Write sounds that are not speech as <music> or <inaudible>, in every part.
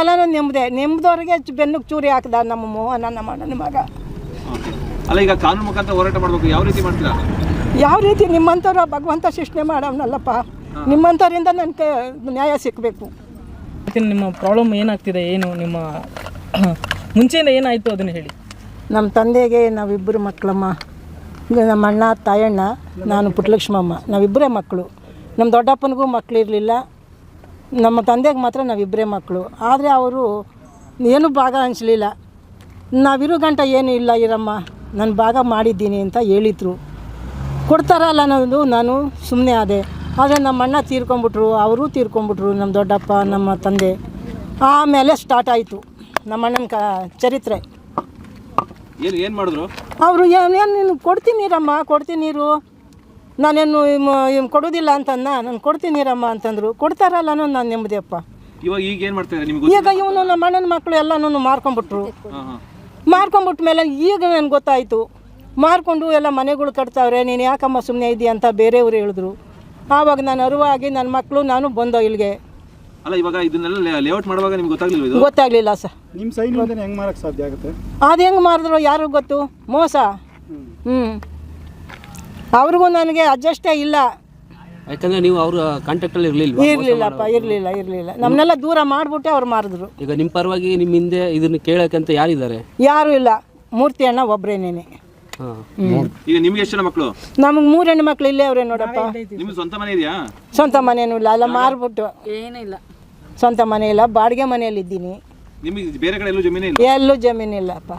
ಅನ್ನೋದು ನೆಮ್ಮದೆ. ನೆಮ್ಮದವ್ರಿಗೆ ಬೆನ್ನಿಗೆ ಚೂರಿ ಹಾಕ್ದ ನಮ್ಮ ಮೋಹನ ನಮ್ಮ ಅಣ್ಣನ ಮಗ. ಅಲ್ಲ ಈಗ ಕಾನೂನು ಮುಖಾಂತರ ಹೋರಾಟ ಮಾಡಬೇಕು ಯಾವ ರೀತಿ ಮಾಡ್ತೀರಾ? ಯಾವ ರೀತಿ ನಿಮ್ಮಂಥವ್ರು ಭಗವಂತ ಸೃಷ್ಟಿ ಮಾಡವನಲ್ಲಪ್ಪ. ನಿಮ್ಮಂಥವ್ರಿಂದ ನನಗೆ ನ್ಯಾಯ ಸಿಕ್ಕಬೇಕು ಮತ್ತೆ ನಿಮ್ಮ ಪ್ರಾಬ್ಲಮ್ ಏನಾಗ್ತಿದೆ ಏನು ನಿಮ್ಮ <clears throat> ಮುಂಚೆಯಿಂದ ಏನಾಯಿತು ಅದನ್ನು ಹೇಳಿ. ನಮ್ಮ ತಂದೆಗೆ ನಾವಿಬ್ಬರು ಮಕ್ಕಳಮ್ಮ ಈಗ ನಮ್ಮ ಅಣ್ಣ ತಾಯಣ್ಣ ನಾನು ಪುಟ್ಟಲಕ್ಷ್ಮಮ್ಮ. ನಾವಿಬ್ಬರೇ ಮಕ್ಕಳು. ನಮ್ಮ ದೊಡ್ಡಪ್ಪನಿಗೂ ಮಕ್ಕಳಿರಲಿಲ್ಲ ನಮ್ಮ ತಂದೆಗೆ ಮಾತ್ರ ನಾವಿಬ್ಬರೇ ಮಕ್ಕಳು. ಆದರೆ ಅವರು ಏನೂ ಭಾಗ ಹಂಚಲಿಲ್ಲ ನಾವಿರೋ ಗಂಟ ಏನೂ ಇಲ್ಲ ಇರಮ್ಮ ನಾನು ಭಾಗ ಮಾಡಿದ್ದೀನಿ ಅಂತ ಹೇಳಿದರು. ಕೊಡ್ತಾರಲ್ಲ ಅನ್ನೋದು ನಾನು ಸುಮ್ಮನೆ ಆದೆ. ಆದರೆ ನಮ್ಮ ಅಣ್ಣ ತೀರ್ಕೊಂಬಿಟ್ರು ಅವರು ತೀರ್ಕೊಂಬಿಟ್ರು ನಮ್ಮ ದೊಡ್ಡಪ್ಪ ನಮ್ಮ ತಂದೆ. ಆಮೇಲೆ ಸ್ಟಾರ್ಟ್ ಆಯಿತು ನಮ್ಮ ಅಣ್ಣನ ಕ ಚರಿತ್ರೆ. ಏನು ಏನು ಮಾಡಿದ್ರು? ಅವರು ಏನು ನೀನು ಕೊಡ್ತೀನಿ ರಮ್ಮ ಕೊಡ್ತೀನಿ ನೀರು ನಾನೇನು ಇಮ್- ಕೊಡೋದಿಲ್ಲ ಅಂತಂದ ನಾನು ಕೊಡ್ತೀನಿ ನೀರಮ್ಮ ಅಂತಂದರು. ಕೊಡ್ತಾರಲ್ಲ ಅನ್ನೋದು ನಾನು ನೆಮ್ಮದಿಯಪ್ಪ. ಇವಾಗ ಈಗ ಏನು ಮಾಡ್ತಾರೆ ನಿಮ್ಗೆ ಈಗ ಇವನು ನಮ್ಮ ಅಣ್ಣನ ಮಕ್ಕಳು ಎಲ್ಲನೂ ಮಾರ್ಕೊಂಬಿಟ್ರು ಹಾಂ ಹಾಂ. ಮಾರ್ಕೊಂಬಿಟ್ಟ ಮೇಲೆ ಈಗ ನನಗೆ ಗೊತ್ತಾಯಿತು. ಮಾರ್ಕೊಂಡು ಎಲ್ಲ ಮನೆಗಳು ಕಟ್ತಾವ್ರೆ ನೀನು ಯಾಕಮ್ಮ ಸುಮ್ಮನೆ ಇದೆಯಾ ಅಂತ ಬೇರೆಯವರು ಹೇಳಿದ್ರು. ಆವಾಗ ನಾನು ಅರಿವಾಗಿ ನನ್ನ ಮಕ್ಕಳು ನಾನು ಬಂದೋ ಇಲ್ಲಿಗೆ. ಅಲ್ಲ ಇವಾಗ ಇದನ್ನೆಲ್ಲ ಲೇಔಟ್ ಮಾಡುವಾಗ ನಿಮ್ಗೆ ಗೊತ್ತಾಗ್ಲಿಲ್ಲ ಇದು? ಗೊತ್ತಾಗಲಿಲ್ಲ ಸರ್. ನಿಮ್ಮ ಸೈನ್ ಹೆಂಗೆ ಮಾಡಕ್ಕೆ ಸಾಧ್ಯ ಆಗುತ್ತೆ? ಅದು ಹೆಂಗೆ ಮಾರಿದ್ರು ಯಾರಿಗೂ ಗೊತ್ತು? ಮೋಸ. ಹ್ಞೂ ಅವ್ರಿಗೂ ನನಗೆ ಅಡ್ಜಸ್ಟೇ ಇಲ್ಲ. ಯಾಕಂದ್ರೆ ನೀವು ಅವ್ರ ಕಾಂಟ್ಯಾಕ್ಟಲ್ಲಿ ಇರಲಿಲ್ಲ ಇರಲಿಲ್ಲಪ್ಪ ಇರಲಿಲ್ಲ ಇರಲಿಲ್ಲ. ನಮ್ಮನ್ನೆಲ್ಲ ದೂರ ಮಾಡಿಬಿಟ್ಟೆ ಅವ್ರು ಮಾರಿದ್ರು. ಈಗ ನಿಮ್ಮ ಪರವಾಗಿ ನಿಮ್ಮ ಹಿಂದೆ ಇದನ್ನ ಕೇಳಕ್ಕಂತ ಯಾರಿದ್ದಾರೆ? ಯಾರೂ ಇಲ್ಲ. ಮೂರ್ತಿ ಅಣ್ಣ ಒಬ್ಬರೇನೇನೆ ಹಾಂ. ಈಗ ನಿಮ್ಗೆ ಎಷ್ಟು ಜನ ಮಕ್ಕಳು ನಮಗೆ ಮೂರು ಹೆಣ್ಣು ಮಕ್ಳು ಇಲ್ಲೇ ಅವ್ರೆ ನೋಡಪ್ಪ. ನಿಮ್ಗೆ ಸ್ವಂತ ಮನೆ ಇದೆಯಾ? ಸ್ವಂತ ಮನೇನೂ ಇಲ್ಲ ಎಲ್ಲ ಮಾರ್ಬಿಟ್ಟು. ಏನಿಲ್ಲ ಸ್ವಂತ ಮನೆ ಇಲ್ಲ ಬಾಡಿಗೆ ಮನೆಯಲ್ಲಿ ಇದ್ದೀನಿ. ನಿಮಗೆ ಬೇರೆ ಕಡೆ ಎಲ್ಲೂ ಜಮೀನೇ ಇಲ್ಲ? ಎಲ್ಲೂ ಜಮೀನಿಲ್ಲಪ್ಪ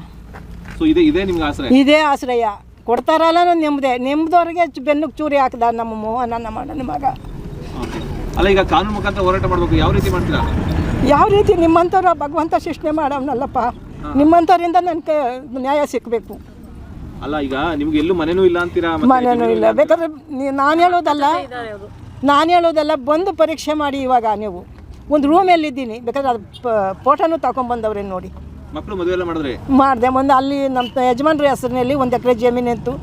ಸೊ ಇದೇ ಇದೇ ನಿಮ್ಗೆ ಆಸರೆ ಇದೇ ಆಶ್ರಯ. ಕೊಡ್ತಾರಲ್ಲ ನೆಮ್ಮದೆ. ನೆಮ್ಮದವ್ರಿಗೆ ಬೆನ್ನಿಗೆ ಚೂರಿ ಹಾಕ್ದ ನಮ್ಮ ಮೋಹನ ನಮ್ಮ ಅಣ್ಣನ ಮಗ. ಅಲ್ಲ ಈಗ ಕಾನೂನು ಮುಖಾಂತರ ಹೋರಾಟ ಮಾಡಬೇಕು ಯಾವ ರೀತಿ ಮಾಡ್ತೀರಾ? ಯಾವ ರೀತಿ ನಿಮ್ಮಂಥವ್ರ ಭಗವಂತ ಸೃಷ್ಟಿ ಮಾಡವನಲ್ಲಪ್ಪ. ನಿಮ್ಮಂಥವ್ರಿಂದ ನನಗೆ ನ್ಯಾಯ ಸಿಕ್ಕಬೇಕು ಅಲ್ಲ ಈಗ ನಿಮ್ಗೆ ಎಲ್ಲೂ ಮನೆನೂ ಇಲ್ಲ ಅಂತೀರಾ? ಮನೇನೂ ಇಲ್ಲ. ಬೇಕಾದ್ರೆ ನಾನು ಹೇಳೋದಲ್ಲ ನಾನು ಹೇಳೋದಲ್ಲ ಬಂದು ಪರೀಕ್ಷೆ ಮಾಡಿ ಇವಾಗ ನೀವು. ಒಂದು ರೂಮಲ್ಲಿದ್ದೀನಿ ಬೇಕಾದ್ರೆ ಅದು ಫೋಟೋನೂ ತಗೊಂಬಂದವ್ರೆ ನೋಡಿ. ಮಕ್ಕಳು ಮದುವೆ ಎಲ್ಲ ಮಾಡಿದ್ರೆ? ಮಾಡಿದೆ. ಮುಂದೆ ಅಲ್ಲಿ ನಮ್ಮ ಯಜಮಾನ್ರ ಹೆಸರಿನಲ್ಲಿ ಒಂದು ಎಕರೆ ಜಮೀನು ಇತ್ತು.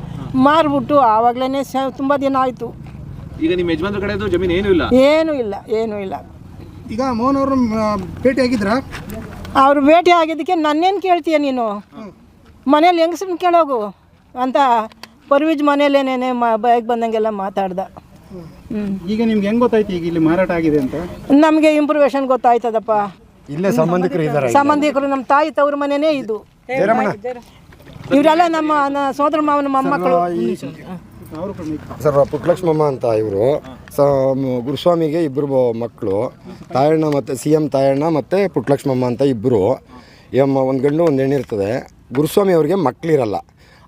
ಮಾರ್ಬಿಟ್ಟು ಆವಾಗಲೇ ತುಂಬ ದಿನ ಆಯಿತು. ಈಗ ನಿಮ್ಮ ಯಜಮಾನ್ರ ಕಡೆದು ಜಮೀನು ಏನು ಇಲ್ಲ? ಏನೂ ಇಲ್ಲ ಏನೂ ಇಲ್ಲ. ಈಗ ಮೋಹನ್ ಅವರು ಭೇಟಿ ಆಗಿದ್ರಾ? ಅವ್ರು ಭೇಟಿ ಆಗಿದ್ದಕ್ಕೆ ನನ್ನೇನು ಕೇಳ್ತೀಯ ನೀನು? ಮನೇಲಿ ಹೆಂಗಸ್ರನ್ನ ಕೇಳೋಗು ಅಂತ ಪರ್ವಿಜ್ ಮನೇಲೇನೇನೆ ಮ ಬಾಯಿಗೆ ಬಂದಂಗೆಲ್ಲ ಮಾತಾಡ್ದ. ಈಗ ನಿಮ್ಗೆ ಹೆಂಗ್ ಗೊತ್ತಾಯ್ತು ಈಗ ಇಲ್ಲಿ ಮಾರಾಟ ಆಗಿದೆ ಅಂತ? ನಮಗೆ ಇಂಪ್ರೂವೇಷನ್ ಗೊತ್ತಾಯ್ತದಪ್ಪ. ಇಲ್ಲೇ ಸಂಬಂಧಿಕರು ಇದ್ದಾರೆ ಸಂಬಂಧಿಕರು ನಮ್ಮ ತಾಯಿ ತವ್ರ ಮನೆನೇ ಇದು. ಇವರೆಲ್ಲ ನಮ್ಮ ನ- ಸೋದರ ಮಾವನ ಮೊಮ್ಮಕ್ಕಳು ಸರ್ ಪುಟ್ಲಕ್ಷ್ಮಮ್ಮ ಅಂತ ಇವರು. ಸ ಮ್- ಗುರುಸ್ವಾಮಿಗೆ ಇಬ್ಬರು ಮಕ್ಕಳು. ತಾಯಣ್ಣ ಮತ್ತು ಸಿ ಎಂ ತಾಯಣ್ಣ ಮತ್ತು ಪುಟ್ಲಕ್ಷ್ಮಮ್ಮ ಅಂತ ಇಬ್ಬರು ಎಮ್ಮ ಒಂದು ಗಂಡು ಒಂದು ಹೆಣ್ಣಿರ್ತದೆ ಗುರುಸ್ವಾಮಿ ಅವ್ರಿಗೆ ಮಕ್ಕಳಿರಲ್ಲ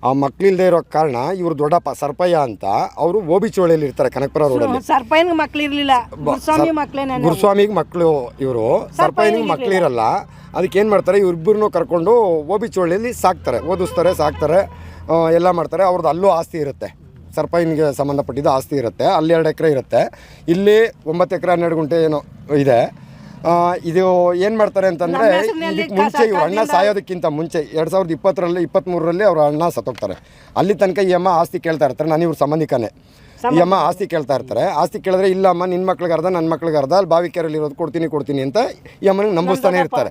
ಆ ಮಕ್ಕಳಿಲ್ಲದೆ ಇರೋ ಕಾರಣ ಇವರು ದೊಡ್ಡಪ್ಪ ಸರ್ಪಯ್ಯ ಅಂತ ಅವರು ಓಬಿ ಚೋಳಿಯಲ್ಲಿ ಇರ್ತಾರೆ ಕನಕಪುರ ರೋಡಲ್ಲಿ. ಸರ್ಪಯ್ಯನಿಗೆ ಮಕ್ಳು ಇರಲಿಲ್ಲ ಗುರುಸ್ವಾಮಿ ಗುರುಸ್ವಾಮಿಗೆ ಮಕ್ಕಳು ಇವರು. ಸರ್ಪಯ್ಯನಿಗೆ ಮಕ್ಕಳಿರಲ್ಲ ಅದಕ್ಕೆ ಏನು ಮಾಡ್ತಾರೆ ಇವ್ರಿಬ್ಬರನ್ನೂ ಕರ್ಕೊಂಡು ಓಬಿಚೋಳಿಯಲ್ಲಿ ಸಾಕ್ತಾರೆ. ಓದಿಸ್ತಾರೆ ಸಾಕ್ತಾರೆ ಎಲ್ಲ ಮಾಡ್ತಾರೆ. ಅವ್ರದ್ದು ಅಲ್ಲೂ ಆಸ್ತಿ ಇರುತ್ತೆ. ಸರ್ಪಯ್ಯನಿಗೆ ಸಂಬಂಧಪಟ್ಟಿದ್ದು ಆಸ್ತಿ ಇರುತ್ತೆ. ಅಲ್ಲಿ ಎರಡು ಎಕರೆ ಇರುತ್ತೆ. ಇಲ್ಲಿ ಒಂಬತ್ತು ಎಕರೆ ಹನ್ನೆರಡು ಗುಂಟೆ ಏನೋ ಇದೆ. ಆ, ಇದು ಏನು ಮಾಡ್ತಾರೆ ಅಂತಂದರೆ ಇದಕ್ಕೆ ಮುಂಚೆ ಇವ್ರ ಅಣ್ಣ ಸಾಯೋದಕ್ಕಿಂತ ಮುಂಚೆ ಎರಡು ಸಾವಿರದ ಇಪ್ಪತ್ತರಲ್ಲಿ ಇಪ್ಪತ್ತ್ಮೂರರಲ್ಲಿ ಅವ್ರ ಅಣ್ಣ ಸತ್ತೋಗ್ತಾರೆ. ಅಲ್ಲಿ ತನಕ ಈ ಅಮ್ಮ ಆಸ್ತಿ ಕೇಳ್ತಾ ಇರ್ತಾರೆ. ನಾನು ಇವ್ರ ಸಂಬಂಧಿಕನೇ. ಈ ಅಮ್ಮ ಆಸ್ತಿ ಕೇಳ್ತಾ ಇರ್ತಾರೆ. ಆಸ್ತಿ ಕೇಳಿದ್ರೆ ಇಲ್ಲ ಅಮ್ಮ ನಿನ್ನ ಮಕ್ಳಿಗೆ ಅರ್ಧ ನನ್ನ ಮಕ್ಳಿಗೆ ಅರ್ಧ ಅಲ್ಲಿ ಬಾವಿಕೆರೆಯಲ್ಲಿ ಇರೋದು ಕೊಡ್ತೀನಿ ಕೊಡ್ತೀನಿ ಅಂತ ಈ ಅಮ್ಮನಿಗೆ ನಂಬಿಸ್ತಾನೆ ಇರ್ತಾರೆ.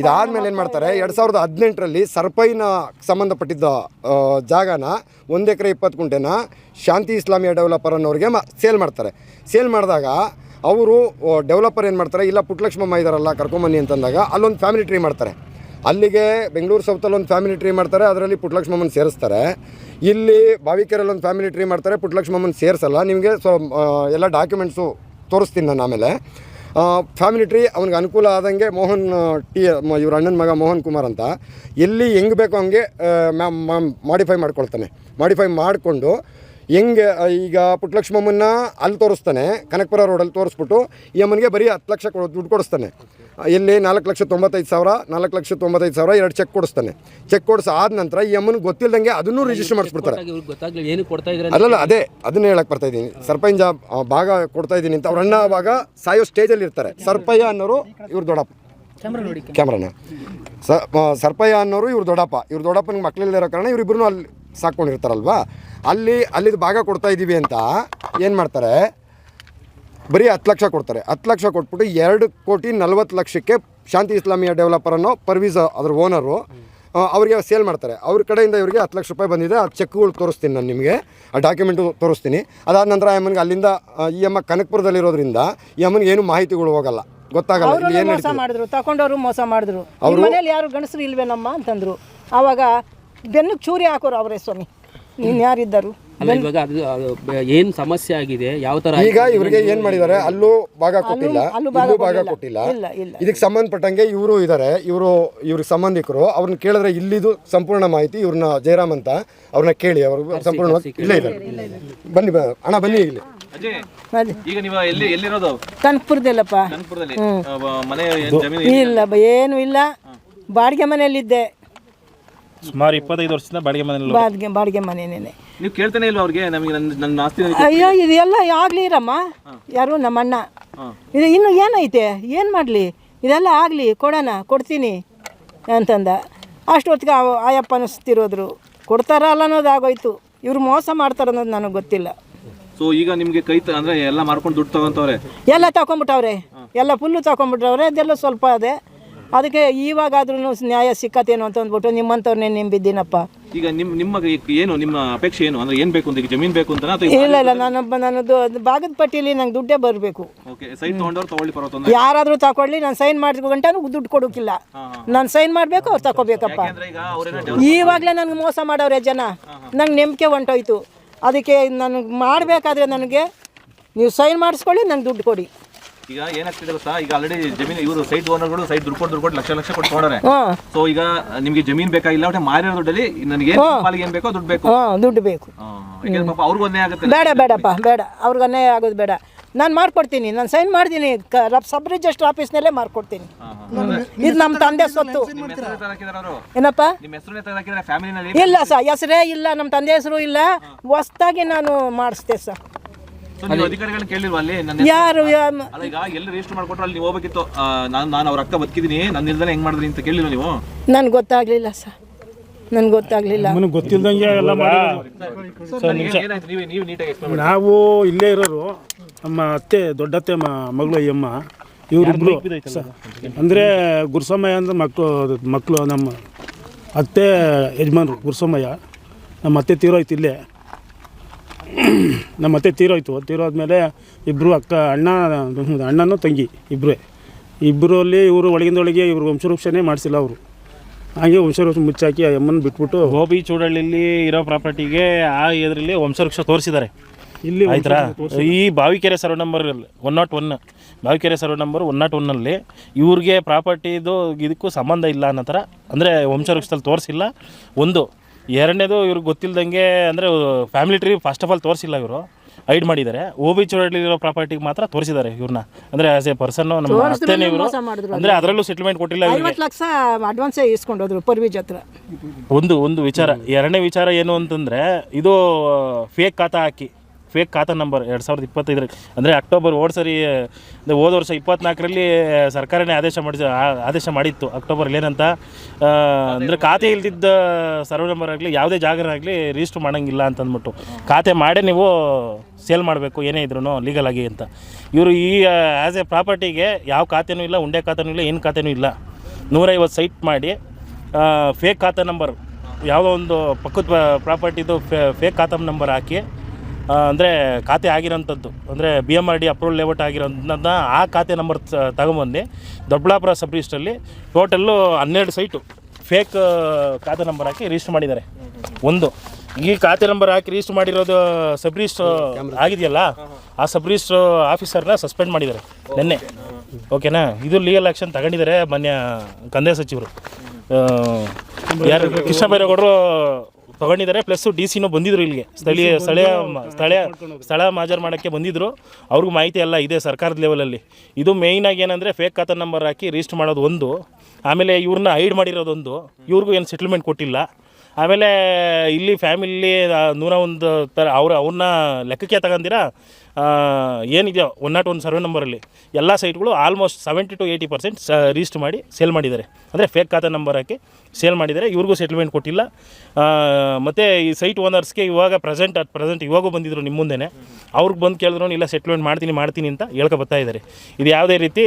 ಇದಾದ್ಮೇಲೆ ಏನು ಮಾಡ್ತಾರೆ ಎರಡು ಸಾವಿರದ ಹದಿನೆಂಟರಲ್ಲಿ ಸರ್ಪೈನ ಸಂಬಂಧಪಟ್ಟಿದ್ದ ಆ, ಜಾಗನ ಒಂದು ಎಕರೆ ಇಪ್ಪತ್ತು ಗುಂಟೆನ ಶಾಂತಿ ಇಸ್ಲಾಮಿಯ ಡೆವಲಪರ್ ಅನ್ನೋರಿಗೆ ಮ ಸೇಲ್ ಮಾಡ್ತಾರೆ. ಸೇಲ್ ಮಾಡಿದಾಗ ಅವರು ಡೆವಲಪರ್ ಏನು ಮಾಡ್ತಾರೆ, ಇಲ್ಲ ಪುಟ್ಟಲಕ್ಷ್ಮಮ್ಮ ಇದ್ದಾರಲ್ಲ ಕರ್ಕೊಂಬನ್ನಿ ಅಂತಂದಾಗ ಅಲ್ಲೊಂದು ಫ್ಯಾಮಿಲಿ ಟ್ರೀ ಮಾಡ್ತಾರೆ. ಅಲ್ಲಿಗೆ ಬೆಂಗಳೂರು ಸೌತಲ್ಲಿ ಒಂದು ಫ್ಯಾಮಿಲಿ ಟ್ರೀ ಮಾಡ್ತಾರೆ, ಅದರಲ್ಲಿ ಪುಟ್ಟಲಕ್ಷ್ಮಮ್ಮನ ಸೇರಿಸ್ತಾರೆ. ಇಲ್ಲಿ ಬಾವಿಕೆರೆಯಲ್ಲಿ ಒಂದು ಫ್ಯಾಮಿಲಿ ಟ್ರೀ ಮಾಡ್ತಾರೆ ಪುಟ್ಟಲಕ್ಷ್ಮಮ್ಮನ ಸೇರಿಸಲ್ಲ, ನಿಮಗೆ ಸೊ ಎಲ್ಲ ಡಾಕ್ಯುಮೆಂಟ್ಸು ತೋರಿಸ್ತೀನಿ ನಾನು ಆಮೇಲೆ. ಫ್ಯಾಮಿಲಿ ಟ್ರೀ ಅವ್ನಿಗೆ ಅನುಕೂಲ ಆದಂಗೆ ಮೋಹನ್ ಟಿ ಇವ್ರ ಅಣ್ಣನ ಮಗ ಮೋಹನ್ ಕುಮಾರ್ ಅಂತ, ಎಲ್ಲಿ ಹೆಂಗೆ ಬೇಕೋ ಹಂಗೆ ಮಾಡಿಫೈ ಮಾಡ್ಕೊಳ್ತಾನೆ. ಮಾಡಿಫೈ ಮಾಡಿಕೊಂಡು ಹೆಂಗೆ ಈಗ ಪುಟ್ಟಲಕ್ಷ್ಮಮ್ಮನ್ನ ಅಲ್ಲಿ ತೋರಿಸ್ತಾನೆ ಕನಕಪುರ ರೋಡಲ್ಲಿ ತೋರಿಸ್ಬಿಟ್ಟು ಈ ಅಮ್ಮನಿಗೆ ಬರೀ ಹತ್ತು ಲಕ್ಷ ಕೊಡು ದುಡ್ಡು ಕೊಡಿಸ್ತಾನೆ. ಇಲ್ಲಿ ಎಲ್ಲಿ ನಾಲ್ಕು ಲಕ್ಷ ತೊಂಬತ್ತೈದು ಸಾವಿರ ನಾಲ್ಕು ಲಕ್ಷ ತೊಂಬತ್ತೈದು ಸಾವಿರ ಎರಡು ಚೆಕ್ ಕೊಡಿಸ್ತಾನೆ. ಚೆಕ್ ಕೊಡಿಸಿ ಆದ ನಂತರ ಈ ಅಮ್ಮನಿಗೆ ಗೊತ್ತಿಲ್ಲದಂಗೆ ಅದನ್ನು ರಿಜಿಸ್ಟರ್ ಮಾಡಿಸ್ಬಿಡ್ತಾರೆ. ಅಲ್ಲಲ್ಲ ಅದೇ ಅದನ್ನ ಹೇಳಕ್ ಬರ್ತಾ ಇದ್ದೀನಿ. ಸರ್ಪಂಚ ಭಾಗ ಕೊಡ್ತಾ ಇದ್ದೀನಿ ಅಂತ ಅವ್ರ ಅಣ್ಣ ಸಾಯೋ ಸಾಯೋ ಸ್ಟೇಜಲ್ಲಿ ಇರ್ತಾರೆ. ಸರ್ಪಯ್ಯ ಅನ್ನೋರು ಇವ್ರು ದೊಡ್ಡಪ್ಪ. ಕ್ಯಾಮ್ರಾನ. ಸರ್ಪಯ್ಯ ಅನ್ನೋರು ಇವ್ರು ದೊಡ್ಡಪ್ಪ. ಇವ್ರು ದೊಡ್ಡಪ್ಪನಿಗೆ ಮಕ್ಕಳಿಲ್ಲದೆ ಇರೋ ಕಾರಣ ಇವರಿಬ್ಬರು ಅಲ್ಲಿ ಸಾಕೊಂಡಿರ್ತಾರಲ್ವಾ ಅಲ್ಲಿ ಅಲ್ಲಿದು ಭಾಗ ಕೊಡ್ತಾ ಇದ್ದೀವಿ ಅಂತ ಏನು ಮಾಡ್ತಾರೆ? ಬರೀ ಹತ್ತು ಲಕ್ಷ ಕೊಡ್ತಾರೆ. ಹತ್ತು ಲಕ್ಷ ಕೊಟ್ಬಿಟ್ಟು ಎರಡು ಕೋಟಿ ನಲ್ವತ್ತು ಲಕ್ಷಕ್ಕೆ ಶಾಂತಿ ಇಸ್ಲಾಮಿಯ ಡೆವಲಪರ್ ಅನ್ನೋ ಪರ್ವೀಸ್ ಅದ್ರ ಓನರು ಅವರಿಗೆ ಸೇಲ್ ಮಾಡ್ತಾರೆ. ಅವ್ರ ಕಡೆಯಿಂದ ಇವರಿಗೆ ಹತ್ತು ಲಕ್ಷ ರೂಪಾಯಿ ಬಂದಿದೆ. ಆ ಚೆಕ್ಗಳು ತೋರಿಸ್ತೀನಿ ನಾನು ನಿಮಗೆ. ಆ ಡಾಕ್ಯುಮೆಂಟು ತೋರಿಸ್ತೀನಿ. ಅದಾದ ನಂತರ ಯಮನ್ಗೆ ಅಮ್ಮನಿಗೆ ಅಲ್ಲಿಂದ ಈ ಅಮ್ಮ ಕನಕಪುರದಲ್ಲಿರೋದ್ರಿಂದ ಈ ಅಮ್ಮನಿಗೆ ಏನು ಮಾಹಿತಿಗಳು ಹೋಗಲ್ಲ. ಗೊತ್ತಾಗಲ್ಲ ಏನು ಮೋಸ ಮಾಡಿದ್ರು ತಗೊಂಡವರು ಮೋಸ ಮಾಡಿದ್ರು. ಅವ್ರ ಮನೇಲಿ ಯಾರು ಗಣಸರು ಇಲ್ವೇನಮ್ಮ ಅಂತಂದ್ರು. ಆವಾಗ ಬೆನ್ನಿಗೆ ಚೂರಿ ಹಾಕೋರು ಅವರೇ ಸ್ವಾಮಿ. ನೀನು ಯಾರಿದ್ದರು? ಅಲ್ಲ ಇವಾಗ ಅದು ಅದು ಬ- ಏನ್ ಸಮಸ್ಯೆ ಆಗಿದೆ? ಯಾವ ತರ ಈಗ ಇವರಿಗೆ ಏನು ಮಾಡಿದ್ದಾರೆ? ಅಲ್ಲೂ ಭಾಗ ಕೊಟ್ಟಿಲ್ಲ. ಅಲ್ಲೂ ಭಾಗ ಇಲ್ಲೂ ಭಾಗ ಕೊಟ್ಟಿಲ್ಲ. ಕೊಟ್ಟಿಲ್ಲ. ಇಲ್ಲ, ಇಲ್ಲ. ಇದಕ್ಕೆ ಸಂಬಂಧಪಟ್ಟಂಗೆ ಇವರು ಇದ್ದಾರೆ ಇವರು ಇವ್ರಿಗೆ ಸಂಬಂಧಿಕರು. ಅವ್ರನ್ನ ಕೇಳಿದ್ರೆ ಇಲ್ಲಿದು ಸಂಪೂರ್ಣ ಮಾಹಿತಿ ಇವ್ರನ್ನ ಜಯರಾಮ್ ಅಂತ ಅವ್ರನ್ನ ಕೇಳಿ ಅವರು ಸಂಪೂರ್ಣ ಇಲ್ಲೇ ಇದ್ದಾರೆ. ಬನ್ನಿ ಬ- ಅಣ್ಣ ಬನ್ನಿ ಇಲ್ಲಿ. ಅಜಯ್ ಅದೇ. ಈಗ ನೀವು ಎಲ್ಲಿ ಎಲ್ಲಿರೋದು? ಕನಕಪುರದಲ್ಲಪ್ಪ. ಕನಕಪುರದಲ್ಲಿ? ಮನೆ ಏನ್ ಜಮೀನು ಇಲ್ಲ ಬ ಏನೂ ಇಲ್ಲ. ಬಾಡಿಗೆ ಮನೆಯಲ್ಲಿದ್ದೆ. ಸುಮಾರು ಇಪ್ಪತ್ತೈದು ವರ್ಷದಿಂದ ಬಾಡಿಗೆ ಮನೆಯಲ್ಲಿ ಬಾಡಿಗೆ ಬಾಡಿಗೆ ಮನೆನೇ ನೀವು ಕೇಳ್ತಾನೆ ಇಲ್ವಾ ಅವ್ರಿಗೆ? ನಮಗೆ ನನ್ನ ನನ್ನ ಆಸ್ತಿ ನನಗೆ ಅಯ್ಯೋ ಇದೆಲ್ಲ ಆಗಲಿ ರಮ್ಮ. ಯಾರು ನಮ್ಮ ಅಣ್ಣ. ಇದು ಇನ್ನು ಏನೈತೆ? ಏನು ಮಾಡಲಿ? ಇದೆಲ್ಲ ಆಗಲಿ ಕೊಡೋಣ ಕೊಡ್ತೀನಿ ಅಂತಂದ. ಅಷ್ಟೊತ್ತಿಗೆ ಅವ ಆಯಪ್ಪ ಅನಿಸ್ತಿರೋದ್ರು. ಕೊಡ್ತಾರ ಅಲ್ಲ ಅನ್ನೋದು ಆಗೋಯ್ತು. ಇವ್ರು ಮೋಸ ಮಾಡ್ತಾರ ಅನ್ನೋದು ನನಗೆ ಗೊತ್ತಿಲ್ಲ. ಸೊ ಈಗ ನಿಮಗೆ ಕೈ ತ- ಅಂದ್ರೆ ಎಲ್ಲ ಮಾರ್ಕೊಂಡು ದುಡ್ಡು ತಗೊಂತವ್ರೆ? ಎಲ್ಲ ತಗೊಂಬಿಟ್ಟವ್ರೆ. ಎಲ್ಲ ಫುಲ್ಲು ತಗೊಂಬಿಟ್ಟವ್ರೆ ಅದೆಲ್ಲ ಸ್ವಲ್ಪ ಅದೇ. ಅದಕ್ಕೆ ಇವಾಗಾದ್ರೂ ನ್ಯಾಯ ಸಿಕ್ಕತ್ತೇನು ಅಂತ ಅಂದ್ಬಿಟ್ಟು ನಿಮ್ಮಂಥವ್ರನ್ನೇ ನಿಂಬಿದ್ದೀನಪ್ಪ. ಈಗ ನಿಮ್ ನಿಮ್ಮ ಏನು ನಿಮ್ಮ ಅಪೇಕ್ಷೆ ಏನು? ಅಂದ್ರೆ ಏನು ಬೇಕು ಅಂತ ಈಗ ಜಮೀನ್ ಬೇಕು ಅಂತ ಇಲ್ಲ ಇಲ್ಲ ನಾನು ನನ್ನದು ಅದು ಭಾಗದ ಪಟ್ಟಿಲಿ ನಂಗೆ ದುಡ್ಡೇ ಬರಬೇಕು. ಓಕೆ ಸೈಟ್ ತಗೊಂಡವ್ರು ತಗೊಳ್ಳಿ ಬರೋದು ಯಾರಾದರೂ ತಗೊಳ್ಳಿ ನಾನು ಸೈನ್ ಮಾಡಿದ ಗಂಟನೂ ದುಡ್ಡು ಕೊಡೋಕ್ಕಿಲ್ಲ ನಾನು ಸೈನ್ ಮಾಡಬೇಕು ಅವ್ರು ತಗೋಬೇಕಪ್ಪ. ಈವಾಗಲೇ ಇವಾಗಲೇ ನನಗೆ ಮೋಸ ಮಾಡೋರೆ ಜನ. ನಂಗೆ ನೆಮ್ಮಿಕೆ ಹೊಂಟೋಯ್ತು. ಅದಕ್ಕೆ ನನಗೆ ಮಾಡಬೇಕಾದ್ರೆ ನನಗೆ ನೀವು ಸೈನ್ ಮಾಡಿಸ್ಕೊಳ್ಳಿ ನಂಗೆ ದುಡ್ಡು ಕೊಡಿ. ಈಗ ಏನಾಗ್ತಿದೆ ಗೊತ್ತಾ? ಈಗ ಆಲ್ರೆಡಿ ಜಮೀನು ಇವರು ಸೈಟ್ ಓನರ್ಗಳು ಸೈಟ್ ದುಡ್ಡು ಕೊಟ್ಟು ಲಕ್ಷ ಲಕ್ಷ ಕೊಟ್ಟು ಹಾಂ. ಸೊ ಈಗ ನಿಮ್ಗೆ ಜಮೀನ್ ಬೇಕಾಗಿಲ್ಲ ಒಟ್ಟೆ ಮಾರಿರೋ ದುಡ್ಡಲ್ಲಿ ನನಗೆ ಪಾಲಿಗೆ ಏನ್ ಬೇಕೋ ದುಡ್ಡು ಬೇಕು. ದುಡ್ಡು ಬೇಕು. ಆ, ಯಾಕೆಂದ್ರೆ ಪಾಪ ಅವ್ರಿಗೂ ಒಂದೇ ಆಗುತ್ತೆ ಬೇಡ ಬೇಡಪ್ಪ ಬೇಡ ಅವ್ರಿಗೆ ಅನ್ಯಾಯ ಆಗೋದು ಬೇಡ. ನಾನು ಮಾಡ್ಕೊಡ್ತೀನಿ ನಾನು ಸೈನ್ ಮಾಡ್ತೀನಿ. ಕ ಸಬ್ ರಿಜಿಸ್ಟರ್ ಆಫೀಸ್ನಲ್ಲೇ ಮಾಡ್ಕೊಡ್ತೀನಿ ಇದು ನಮ್ಮ ತಂದೆ ಸೊತ್ತು. ನಿಮ್ಮ ಹೆಸರು ಹಾಕಿದಾರೆ ಅವರು. ಏನಪ್ಪ? ನಿಮ್ಮ ಹೆಸರು ತೆಗೆದಾಕಿದ್ರೆ ಫ್ಯಾಮಿಲಿನಲ್ಲಿ ಇಲ್ಲ ಸರ್ ಹೆಸರೇ ಇಲ್ಲ. ನಮ್ಮ ತಂದೆ ಹೆಸರು ಇಲ್ಲ. ಹೊಸ್ದಾಗಿ ನಾನು ಮಾಡಿಸ್ದೆ ಸರ್ ಅಧಿಕಾರಿಗಳನ್ನ ಕೇಳಿಲ್ವಾ ಅಲ್ಲಿ? ನನ್ನ ಯಾರು ಯಾ- ಅಲ್ಲ ಈಗ ಎಲ್ಲಿ ರಿಜಿಸ್ಟರ್ ಮಾಡ್ಕೊಟ್ರೆ ಅಲ್ಲಿ ನೀವು ಹೋಗ್ಬೇಕಿತ್ತು. ಆ, ನಾನು ನಾನು ಅವ್ರ ಅಕ್ಕ ಬದುಕಿದ್ದೀನಿ ನನ್ನ ಇಲ್ದಲೆ ಹೆಂಗ್ ಮಾಡಿದ್ರಿ ಅಂತ ಕೇಳಿಲ್ಲ ನೀವು? ನನ್ಗೆ ಗೊತ್ತಾಗ್ಲಿಲ್ಲ ಸರ್. ನನ್ಗೆ ಗೊತ್ತಾಗ್ಲಿಲ್ಲ. ನಮಗೆ ಗೊತ್ತಿಲ್ದಂಗೆ ಎಲ್ಲ ಮಾಡಿ ನನಗೆ ಏನಾಯ್ತು? ನೀವು ನೀವು ನೀಟಾಗಿ ಎಕ್ಸ್ಪ್ಲೇನ್ ನಾವು ಇಲ್ಲೇ ಇರೋರು ನಮ್ಮ ಅತ್ತೆ ದೊಡ್ಡತ್ತೆ ಮ ಮಗಳು ಅಯ್ಯಮ್ಮ ಇವರಿಬ್ರು. ಅಂದರೆ ಗುರುಸಮಯ ಅಂದ್ರೆ ಮಕ್ಕಳು ಮಕ್ಕಳು ನಮ್ಮ ಅತ್ತೆ ಯಜಮಾನ್ರು ಗುರುಸಮಯ್ಯ. ನಮ್ಮ ಅತ್ತೆ ತೀರೋಯ್ತು ಇಲ್ಲೇ. <clears throat> ನಮ್ಮ ಅತ್ತೆ ತೀರೋಯ್ತು. ತೀರೋದ್ಮೇಲೆ ಇಬ್ಬರು ಅಕ್ಕ ಅಣ್ಣ ಅಣ್ಣನೂ ತಂಗಿ ಇಬ್ಬರೇ ಇಬ್ಬರಲ್ಲಿ ಇವರು ಒಳಗಿಂದ ಒಳಗೆ ಇವರು ವಂಶವೃಕ್ಷನೇ ಮಾಡಿಸಿಲ್ಲ ಅವರು. ಹಾಗೆ ವಂಶವೃಕ್ಷ ಮುಚ್ಚಾಕಿ ಆ ಅಮ್ಮನ ಬಿಟ್ಬಿಟ್ಟು ಹೋಬಿ ಚೂಡಳ್ಳಿಲಿ ಇರೋ ಪ್ರಾಪರ್ಟಿಗೆ ಆ ಇದರಲ್ಲಿ ವಂಶವೃಕ್ಷ ತೋರಿಸಿದ್ದಾರೆ. ಇಲ್ಲಿ ಆಯ್ತಾ? ಈ Bavikere survey number one naught one Bavikere survey number one naught ಒನ್ನಲ್ಲಿ ಇವ್ರಿಗೆ ಪ್ರಾಪರ್ಟಿದು ಇದಕ್ಕೂ ಸಂಬಂಧ ಇಲ್ಲ ಅನ್ನೋ ಥರ ಅಂದರೆ ವಂಶವೃಕ್ಷದಲ್ಲಿ ತೋರಿಸಿಲ್ಲ. ಒಂದು ಎರಡನೇದು ಇವ್ರಿಗೆ ಗೊತ್ತಿಲ್ಲದಂಗೆ ಅಂದರೆ family tree first of all ತೋರಿಸಿಲ್ಲ ಇವರು. ಐಡ್ ಮಾಡಿದ್ದಾರೆ. ಓ ಬಿ ಚೂಡಳ್ಳಿರೋ ಪ್ರಾಪರ್ಟಿಗೆ ಮಾತ್ರ ತೋರಿಸಿದ್ದಾರೆ ಇವ್ರನ್ನ ಅಂದರೆ ಆಸ್ ಎ ಪರ್ಸನ್ ನಮ್ಮ ಅತ್ತೆನೇ ಇವರು ಅಂದರೆ ಅದರಲ್ಲೂ. ಸೆಟಲ್ಮೆಂಟ್ ಕೊಟ್ಟಿಲ್ಲ ಐವತ್ತು ಲಕ್ಷ ಅಡ್ವಾನ್ಸೇ ಇಸ್ಕೊಂಡೋದ್ರು ಪರ್ವಿಜ್ ಹತ್ರ ಒಂದು ಒಂದು ವಿಚಾರ. ಎರಡನೇ ವಿಚಾರ ಏನು ಅಂತಂದರೆ ಇದು ಫೇಕ್ ಖಾತಾ ಹಾಕಿ. ಫೇಕ್ ಖಾತಾ ನಂಬರ್ ಎರಡು ಸಾವಿರದ ಇಪ್ಪತ್ತೈದರಲ್ಲಿ. ಅಂದರೆ ಅಕ್ಟೋಬರ್ ಹೋದ ಸರಿ, ಅಂದರೆ ಹೋದ ವರ್ಷ ಇಪ್ಪತ್ನಾಲ್ಕರಲ್ಲಿ ಸರ್ಕಾರನೇ ಆದೇಶ ಮಾಡಿಸ ಆದೇಶ ಮಾಡಿತ್ತು. ಅಕ್ಟೋಬರ್ ಏನಂತ ಅಂದರೆ ಖಾತೆ ಇಲ್ದಿದ್ದ ಸರ್ವೆ ನಂಬರ್ ಆಗಲಿ, ಯಾವುದೇ ರಿಜಿಸ್ಟರ್ ರಿಜಿಸ್ಟ್ರ್ ಮಾಡೋಂಗಿಲ್ಲ ಅಂತಂದ್ಬಿಟ್ಟು. ಖಾತೆ ಮಾಡೇ ನೀವು ಸೇಲ್ ಮಾಡಬೇಕು, ಏನೇ ಇದ್ರೂ ಲೀಗಲ್ ಆಗಿ ಅಂತ. ಇವರು ಈ ಆ್ಯಸ್ ಎ ಪ್ರಾಪರ್ಟಿಗೆ ಯಾವ ಖಾತೆನೂ ಇಲ್ಲ, ಉಂಡೆ ಖಾತೆನೂ ಇಲ್ಲ, ಏನು ಖಾತೆನೂ ಇಲ್ಲ. ನೂರೈವತ್ತು ಸೈಟ್ ಮಾಡಿ ಫೇಕ್ ಖಾತಾ ನಂಬರ್ ಯಾವುದೋ ಒಂದು ಪಕ್ಕದ ಪ್ರಾಪರ್ಟಿದು ಫೇಕ್ ಖಾತಾ ನಂಬರ್ ಹಾಕಿ ಅಂದರೆ ಖಾತೆ ಆಗಿರೋಂಥದ್ದು. ಅಂದರೆ B M R D approval layout ಆಗಿರೋದನ್ನ ಆ ಖಾತೆ ನಂಬರ್ ತಗೊಂಬಂದು ದೊಡ್ಡಬಳ್ಳಾಪುರ ಸಬ್ ರಿಜಿಸ್ಟ್ರಲ್ಲಿ ಟೋಟಲ್ಲು ಹನ್ನೆರಡು ಸೈಟು ಫೇಕ್ ಖಾತೆ ನಂಬರ್ ಹಾಕಿ ರಿಜಿಸ್ಟರ್ ಮಾಡಿದ್ದಾರೆ. ಒಂದು. ಈ ಖಾತೆ ನಂಬರ್ ಹಾಕಿ ರಿಜಿಸ್ಟರ್ ಮಾಡಿರೋದು ಸಬ್ ರಿಜಿಸ್ಟ್ರ್ ಆಗಿದೆಯಲ್ಲ, ಆ ಸಬ್ ರಿಜಿಸ್ಟ್ರ್ ಆಫೀಸರ್ನ ಸಸ್ಪೆಂಡ್ ಮಾಡಿದ್ದಾರೆ ನಿನ್ನೆ. ಓಕೆನಾ ಇದು ಲೀಗಲ್ ಆ್ಯಕ್ಷನ್ ತಗೊಂಡಿದ್ದಾರೆ ಮಾನ್ಯ ಕಂದಾಯ ಸಚಿವರು. ಯಾರು? ಕೃಷ್ಣ ಬೈರೇಗೌಡರು ತಗೊಂಡಿದ್ದಾರೆ. ಪ್ಲಸ್ ಡಿ ಸಿನೂ ಬಂದಿದ್ರು ಇಲ್ಲಿಗೆ. ಸ್ಥಳೀಯ ಸ್ಥಳೀಯ ಸ್ಥಳೀಯ ಸ್ಥಳ ಮಾಜರ್ ಮಾಡೋಕ್ಕೆ ಬಂದಿದ್ರು. ಅವ್ರಿಗೂ ಮಾಹಿತಿ ಎಲ್ಲ ಇದೆ ಸರ್ಕಾರದ ಲೆವೆಲಲ್ಲಿ ಇದು ಮೇಯ್ನಾಗಿ ಏನಂದರೆ ಫೇಕ್ ಖಾತಾ ನಂಬರ್ ಹಾಕಿ ರಿಜಿಸ್ಟರ್ ಮಾಡೋದು ಒಂದು. ಆಮೇಲೆ ಇವ್ರನ್ನ ಹೈಡ್ ಮಾಡಿರೋದೊಂದು. ಇವ್ರಿಗೂ ಏನು ಸೆಟಲ್ಮೆಂಟ್ ಕೊಟ್ಟಿಲ್ಲ. ಆಮೇಲೆ ಇಲ್ಲಿ ಫ್ಯಾಮಿಲಿ ನೂರ ಒಂದು ಥರ ಅವ್ರ ಅವ್ರನ್ನ ಲೆಕ್ಕಕ್ಕೆ ತಗೊಂಡಿರ? ಏನಿದೆಯೋ ಒನ್ ನಾಟ್ ಒನ್ ಸರ್ವೆ ನಂಬರಲ್ಲಿ ಎಲ್ಲ ಸೈಟ್ಗಳು almost seventy to eighty percent register ಮಾಡಿ ಸೇಲ್ ಮಾಡಿದ್ದಾರೆ. ಅಂದರೆ ಫೇಕ್ ಖಾತೆ ನಂಬರ್ ಹಾಕಿ ಸೇಲ್ ಮಾಡಿದ್ದಾರೆ. ಇವ್ರಿಗೂ ಸೆಟ್ಲ್ಮೆಂಟ್ ಕೊಟ್ಟಿಲ್ಲ. ಮತ್ತು ಈ ಸೈಟ್ ಓನರ್ಸ್ಗೆ ಇವಾಗ ಪ್ರೆಸೆಂಟ್ ಅಟ್ ಪ್ರೆಸೆಂಟ್ ಇವಾಗೂ ಬಂದಿದ್ರು ನಿಮ್ಮ ಮುಂದೆನೇ. ಅವ್ರಿಗೆ ಬಂದು ಕೇಳಿದ್ರು ಇಲ್ಲ ಸೆಟ್ಲ್ಮೆಂಟ್ ಮಾಡ್ತೀನಿ ಮಾಡ್ತೀನಿ ಅಂತ ಹೇಳ್ಕೊ ಬರ್ತಾ ಇದ್ದಾರೆ. ಇದು ಯಾವುದೇ ರೀತಿ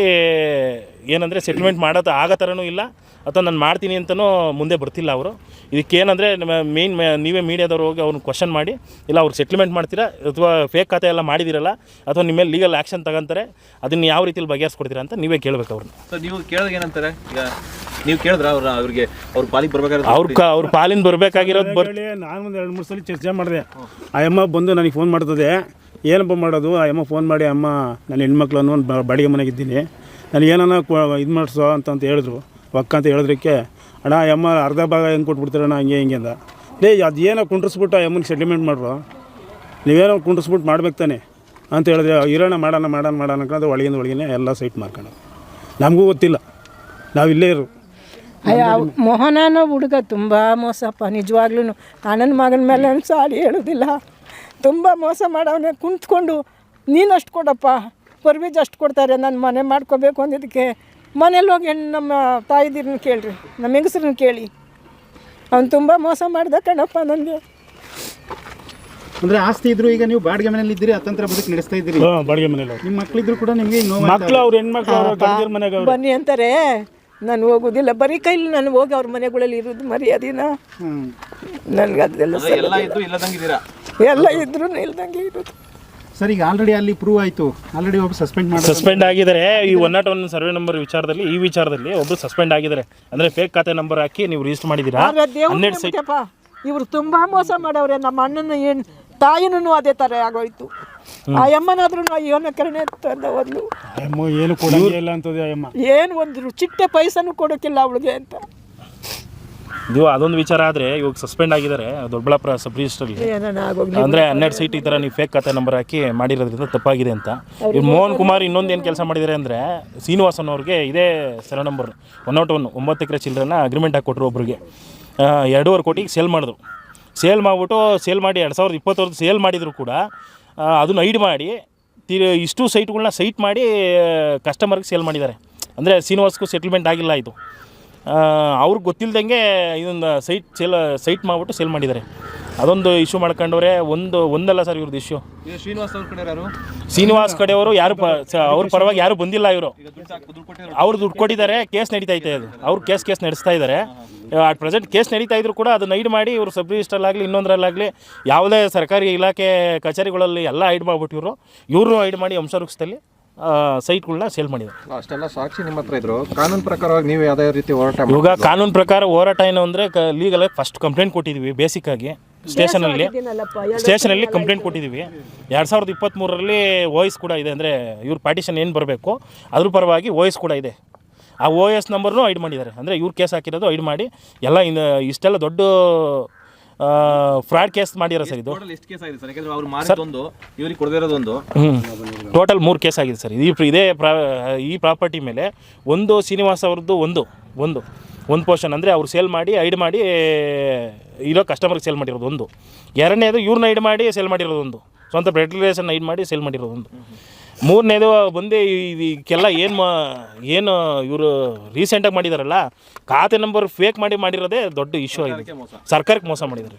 ಏನಂದರೆ ಸೆಟ್ಲ್ಮೆಂಟ್ ಮಾಡೋದು ಆಗೋ ಥರನೂ ಇಲ್ಲ. ಅಥವಾ ನಾನು ಮಾಡ್ತೀನಿ ಅಂತಲೂ ಮುಂದೆ ಬರ್ತಿಲ್ಲ ಅವರು. ಇದಕ್ಕೇನಂದರೆ ನಮ್ಮ ಮೇನ್ ನೀವೇ ಮೀಡಿಯಾದವ್ರು ಹೋಗಿ ಅವ್ರನ್ನ ಕ್ವಶನ್ ಮಾಡಿ ಇಲ್ಲ ಅವ್ರು ಸೆಟ್ಲ್ಮೆಂಟ್ ಮಾಡ್ತೀರಾ ಅಥವಾ ಫೇಕ್ ಖಾತೆ ಎಲ್ಲ ಮಾಡಿದಿರಲ್ಲ ಅಥವಾ ನಿಮ್ಮ ಮೇಲೆ ಲೀಗಲ್ ಆ್ಯಕ್ಷನ್ ತಗೊಂತಾರೆ ಅದನ್ನು ಯಾವ ರೀತಿಯಲ್ಲಿ ಬಗೆಹರಿಸ್ಕೊಡ್ತೀರಾ ಅಂತ ನೀವೇ ಕೇಳಬೇಕು ಅವ್ರನ್ನ ಸರ್ ನೀವು ಕೇಳಿದಾಗ ಏನಂತಾರೆ? ಈಗ ನೀವು ಕೇಳಿದ್ರ ಅವ್ರ ಅವ್ರಿಗೆ ಅವ್ರ ಪಾಲಿಗೆ ಬರ್ಬೇಕಾದ್ರೆ ಅವ್ರ ಕ ಅವ್ರ ಪಾಲಿನ ಬರಬೇಕಾಗಿರೋದು ಬರಲಿ ನಾನು ಒಂದು ಎರಡು ಮೂರು ಸಲ ಚರ್ಚೆ ಮಾಡಿದೆ. ಆ ಅಮ್ಮ ಬಂದು ನನಗೆ ಫೋನ್ ಮಾಡ್ತದೆ. ಏನಪ್ಪ ಮಾಡೋದು? ಆ ಅಮ್ಮ ಫೋನ್ ಮಾಡಿ ಅಮ್ಮ ನನ್ನ ಹೆಣ್ಮಕ್ಳು ಅನ್ನೋ ಒಂದು ಬ- ಬಾಡಿಗೆ ಮನೆಗಿದ್ದೀನಿ ನಾನು ಏನಾನ ಇದು ಮಾಡಿಸೋ ಅಂತ ಅಂತ ಹೇಳಿದ್ರು. ಒಕ್ಕ ಅಂತ ಹೇಳಿದ್ರಕ್ಕೆ ಅಣ್ಣ ಯಮ್ಮ ಅರ್ಧ ಭಾಗ ಹೆಂಗೆ ಕೊಟ್ಬಿಡ್ತೀರಣ್ಣ ಹಂಗೆ ಹಿಂಗೆ ಅಂದ ಲೇ, ಅದು ಏನೋ ಕುಂಡ್ರಿಸ್ಬಿಟ್ಟು ಆ ಸೆಟ್ಲ್ಮೆಂಟ್ ಮಾಡ್ರು. ನೀವೇನೋ ಕುಂಡ್ರಿಸ್ಬಿಟ್ಟು ಮಾಡ್ಬೇಕು ತಾನೆ ಅಂತ ಹೇಳಿದ್ರೆ, ಇರೋಣ, ಮಾಡೋಣ ಮಾಡೋಣ ಮಾಡೋಣ ಅನ್ಕೊಂಡು ಒಳಗಿಂದ ಒಳಗಿನ ಎಲ್ಲ ಸೈಟ್ ಮಾಡ್ಕೊಂಡು ನಮಗೂ ಗೊತ್ತಿಲ್ಲ. ನಾವು ಇಲ್ಲೇ ಇರು ಅಯ್ಯ ಮೋಹನನ ಹುಡುಗ ತುಂಬ ಮೋಸಪ್ಪ. ನಿಜವಾಗ್ಲೂ ಅಣ್ಣನ ಮಗನ ಮೇಲೆ ಸಾಡಿ ಹೇಳೋದಿಲ್ಲ. ತುಂಬ ಮೋಸ ಮಾಡವನೆ. ಕುಂತ್ಕೊಂಡು ನೀನು ಅಷ್ಟು ಕೊಡಪ್ಪ. ಪರ್ವಿಜ್ ಅಷ್ಟು ಕೊಡ್ತಾರೆ. ನಾನು ಮನೆ ಮಾಡ್ಕೋಬೇಕು ಅಂದಿದ್ದಕ್ಕೆ ಮನೇಲಿ ಹೋಗಿ ಹೆಣ್ಣು ನಮ್ಮ ತಾಯಿದಿರನ್ನ ಕೇಳ್ರಿ ನಮ್ಮ ಹೆಂಗಸ್ರನ್ನ ಕೇಳಿ. ಅವ್ನು ತುಂಬ ಮೋಸ ಮಾಡ್ದ ಕಣಪ್ಪ ನನಗೆ ಅಂದ್ರೆ ಆಸ್ತಿ ಇದ್ರು ಈಗ ನೀವು ಬಾಡಿಗೆ ಮನೇಲಿ ಇದ್ದೀರಿ ಅತಂತ್ರ ಬದುಕು ನಡೆಸ್ತಾ ಇದ್ದೀರಿ. ಹಾಂ ಬಾಡಿಗೆ ಮನೇಲಿ ನಿಮ್ಮ ಮಕ್ಳಿದ್ರು ಕೂಡ ನಿಮಗೆ ಮಕ್ಕಳು ಅವ್ರ ಹೆಣ್ಮಕ್ಳು ಅವ್ರ ಮನೆಗೆ ಅವ್ರು. ಬನ್ನಿ ಅಂತಾರೆ. ನಾನು ಹೋಗೋದಿಲ್ಲ ಬರೀ ಕೈಲಿ ನಾನು ಹೋಗಿ ಅವ್ರ ಮನೆಗಳಲ್ಲಿ ಇರೋದು ಮರ್ಯಾದಿನ. ನನಗೆ ಅದೆಲ್ಲ ಎಲ್ಲ ಇದ್ದು ಇಲ್ಲದಂಗಿದ್ದೀರಾ ಎಲ್ಲ ಇದ್ರೂ ಇಲ್ದಂಗೆ ಇರೋದು. ಸರ್ ಈಗ ಆಲ್ರೆಡಿ ಅಲ್ಲಿ ಪ್ರೂವ್ ಆಯ್ತು. ಆಲ್ರೆಡಿ ಒಬ್ಬ ಸಸ್ಪೆಂಡ್ ಮಾಡಿ ಸಸ್ಪೆಂಡ್ ಆಗಿದ್ದಾರೆ. ಈ one naught one survey number ವಿಚಾರದಲ್ಲಿ ಈ ವಿಚಾರದಲ್ಲಿ ಒಬ್ರು ಸಸ್ಪೆಂಡ್ ಆಗಿದ್ದಾರೆ. ಅಂದ್ರೆ ಫೇಕ್ ಖಾತೆ ನಂಬರ್ ಹಾಕಿ ನೀವು ರಿಜಿಸ್ಟರ್ ಮಾಡಿದ್ದೀರಾ? ಆದ್ರೆ ದೇವ್ರು ಹನ್ನೆರಡು ಸೈಟ್ ನಂಬಿಕೆಪ್ಪ, ಇವ್ರು ತುಂಬಾ ಮೋಸ ಮಾಡವ್ರೆ. ನಮ್ಮ ಅಣ್ಣನ ಏನ್ ತಾಯಿನೂ ಅದೇ ತರ ಆಗೋಯ್ತು. ಆ ಅಮ್ಮನಾದ್ರೂ ಅಯ್ಯೋನ ಕರಣೆ ತಂದ ಹೋದ್ಲು ಅಮ್ಮ ಏನು ಕೊಡಂಗೆ ಇಲ್ಲ ಅಂತದೆ ಅಮ್ಮ. ಏನು ಒಂದು ಚಿಟ್ಟೆ ಪೈಸನು ಕೊಡೋಕ್ಕಿಲ್ಲ ಅವಳಿಗೆ ಅಂತ. ನೀವು ಅದೊಂದು ವಿಚಾರ ಆದರೆ ಇವಾಗ ಸಸ್ಪೆಂಡ್ ಆಗಿದ್ದಾರೆ ದೊಡ್ಡಬಳ್ಳಾಪುರ ಸಬ್ ರಿಜಿಸ್ಟ್ರಲ್ಲಿ ಆಗೋಗ್ಲಿ ಅಂದರೆ ಹನ್ನೆರಡು ಸೀಟ್ ಈ ಥರ ನೀವು ಫೇಕ್ ಖಾತೆ ನಂಬರ್ ಹಾಕಿ ಮಾಡಿರೋದ್ರಿಂದ ತಪ್ಪಾಗಿದೆ ಅಂತ. ಇವ್ರು ಮೋಹನ್ ಕುಮಾರ್ ಇನ್ನೊಂದು ಏನು ಕೆಲಸ ಮಾಡಿದ್ದಾರೆ ಅಂದರೆ ಶ್ರೀನಿವಾಸನ್ ಅವ್ರಿಗೆ ಇದೇ cell number one not one ಒಂಬತ್ತು ಎಕರೆ ಚಿಲ್ಲರೆನ ಅಗ್ರಿಮೆಂಟ್ ಹಾಕಿ ಒಬ್ರಿಗೆ. ಎರಡೂವರೆ ಕೋಟಿಗೆ ಸೇಲ್ ಮಾಡಿದ್ರು. ಸೇಲ್ ಮಾಡಿಬಿಟ್ಟು ಸೇಲ್ ಮಾಡಿ ಎರಡು ಸಾವಿರದ ಇಪ್ಪತ್ತೊಂದು ಸೇಲ್ ಮಾಡಿದ್ರು ಕೂಡ ಅದನ್ನ ಐಡ್ ಮಾಡಿ ತಿ ಇಷ್ಟು ಸೈಟ್ಗಳನ್ನ ಸೈಟ್ ಮಾಡಿ ಕಸ್ಟಮರ್ಗೆ ಸೇಲ್ ಮಾಡಿದ್ದಾರೆ. ಅಂದರೆ ಶ್ರೀನಿವಾಸ್ಗೂ ಸೆಟಲ್ಮೆಂಟ್ ಆಗಿಲ್ಲ ಇದು. ಅವ್ರಿಗೆ ಗೊತ್ತಿಲ್ದಂಗೆ ಇದೊಂದು ಸೈಟ್ ಸೇಲ್ ಸೈಟ್ ಮಾಡಿಬಿಟ್ಟು ಸೇಲ್ ಮಾಡಿದ್ದಾರೆ. ಅದೊಂದು ಇಶ್ಯೂ ಮಾಡ್ಕೊಂಡವ್ರೆ ಒಂದು ಒಂದಲ್ಲ ಸರ್ ಇವ್ರದ್ದು ಇಶ್ಯೂ ಶ್ರೀನಿವಾಸ್ ಅವ್ರ ಕಡೆ ಯಾರು? ಶ್ರೀನಿವಾಸ್ ಕಡೆಯವರು ಯಾರು ಪ ಸ- ಅವ್ರ ಪರವಾಗಿ ಯಾರು ಬಂದಿಲ್ಲ ಇವರು. ಅವ್ರು ದುಡ್ಡು ಕೊಟ್ಟಿದ್ದಾರೆ ಕೇಸ್ ನಡೀತಾ ಇದೆ ಅದು. ಅವ್ರು ಕೇಸ್ ಕೇಸ್ ನಡೆಸ್ತಾ ಇದ್ದಾರೆ. ಅಟ್ ಪ್ರೆಸೆಂಟ್ ಕೇಸ್ ನಡೀತಾ ಇದ್ರು ಕೂಡ ಅದು ಐಡ್ ಮಾಡಿ ಇವರು ಸಬ್ ರಿಜಿಸ್ಟ್ರಲ್ಲಾಗಲಿ ಇನ್ನೊಂದರಲ್ಲಾಗಲಿ ಯಾವುದೇ ಸರ್ಕಾರಿ ಇಲಾಖೆ ಕಚೇರಿಗಳಲ್ಲಿ ಎಲ್ಲ ಐಡ್ ಮಾಡ್ಬಿಟ್ಟು ಇವರು ಐಡ್ ಮಾಡಿ ಅಂಶವೃಕ್ಷದಲ್ಲಿ ಸೈಟ್ಗಳನ್ನ ಸೇಲ್ ಮಾಡಿದ್ದಾರೆ. ಅಷ್ಟೆಲ್ಲ ಸಾಕ್ಷಿ ನಿಮ್ಮ ಹತ್ರ ಇದ್ರು. ಕಾನೂನು ಪ್ರಕಾರವಾಗಿ ನೀವು ಯಾವುದೇ ರೀತಿ ಹೋರಾಟ ಮಾಡಿ ಇವಾಗ ಕಾನೂನು ಪ್ರಕಾರ ಹೋರಾಟ ಏನು ಅಂದರೆ ಲೀಗಲ್ ಫಸ್ಟ್ ಕಂಪ್ಲೇಂಟ್ ಕೊಟ್ಟಿದ್ದೀವಿ ಬೇಸಿಕ್ ಆಗಿ. ಸ್ಟೇಷನಲ್ಲಿ ಸ್ಟೇಷನಲ್ಲಿ ಕಂಪ್ಲೇಂಟ್ ಕೊಟ್ಟಿದ್ದೀವಿ ಎರಡು ಸಾವಿರದ ಇಪ್ಪತ್ತ್ಮೂರರಲ್ಲಿ ವಾಯ್ಸ್ ಕೂಡ ಇದೆ ಅಂದರೆ ಇವ್ರ ಪಾರ್ಟಿಷನ್ ಏನು ಬರಬೇಕು ಅದ್ರ ಪರವಾಗಿ ವಾಯ್ಸ್ ಕೂಡ ಇದೆ. ಆ ಓ ಎಸ್ ನಂಬರ್ನು ಐಡ್ ಮಾಡಿದ್ದಾರೆ. ಅಂದರೆ ಇವ್ರು ಕೇಸ್ ಹಾಕಿರೋದು ಐಡ್ ಮಾಡಿ ಎಲ್ಲ ಇನ್ನು ಇಷ್ಟೆಲ್ಲ ದೊಡ್ಡ ಫ್ರಾಡ್ ಕೇಸ್ ಮಾಡಿರೋ ಸರ್ ಇದು. ಟೋಟಲ್ ಎಷ್ಟು ಕೇಸ್ ಆಗಿದೆ ಸರ್ ಯಾಕಂದ್ರೆ ಅವ್ರು ಮಾರಿದೊಂದು ಇವ್ರಿಗೆ ಕೊಡದೇ ಇರೋದೊಂದು ಹ್ಞೂ ಟೋಟಲ್ ಮೂರು ಕೇಸ್ ಆಗಿದೆ ಸರ್ ಈ ಇದೇ ಪ್ರಾ ಈ ಪ್ರಾಪರ್ಟಿ ಮೇಲೆ ಒಂದು ಶ್ರೀನಿವಾಸ್ ಅವ್ರದ್ದು ಒಂದು ಒಂದು ಒಂದು ಪೋರ್ಷನ್ ಅಂದರೆ ಅವ್ರು ಸೇಲ್ ಮಾಡಿ ಐಡ್ ಮಾಡಿ ಇರೋ ಕಸ್ಟಮರ್ಗೆ ಸೇಲ್ ಮಾಡಿರೋದು ಒಂದು. ಎರಡನೇದು ಇವ್ರನ್ನ ಐಡ್ ಮಾಡಿ ಸೇಲ್ ಮಾಡಿರೋದು ಒಂದು. ಸ್ವಂತ ಬ್ರೆಡ್ ರಿಲೇಷನ್ ಐಡ್ ಮಾಡಿ ಸೇಲ್ ಮಾಡಿರೋದು ಒಂದು. ಮೂರನೇದು ಬಂದು ಇದಕ್ಕೆಲ್ಲ ಏನು ಮಾ ಏನು ಇವರು ರೀಸೆಂಟಾಗಿ ಮಾಡಿದಾರಲ್ಲ ಖಾತೆ ನಂಬರ್ ಫೇಕ್ ಮಾಡಿ ಮಾಡಿರೋದೇ ದೊಡ್ಡ ಇಶ್ಯೂ ಆಗಿದೆ. ಸರ್ಕಾರಕ್ಕೆ ಮೋಸ. ಮಾಡಿದ್ದಾರೆ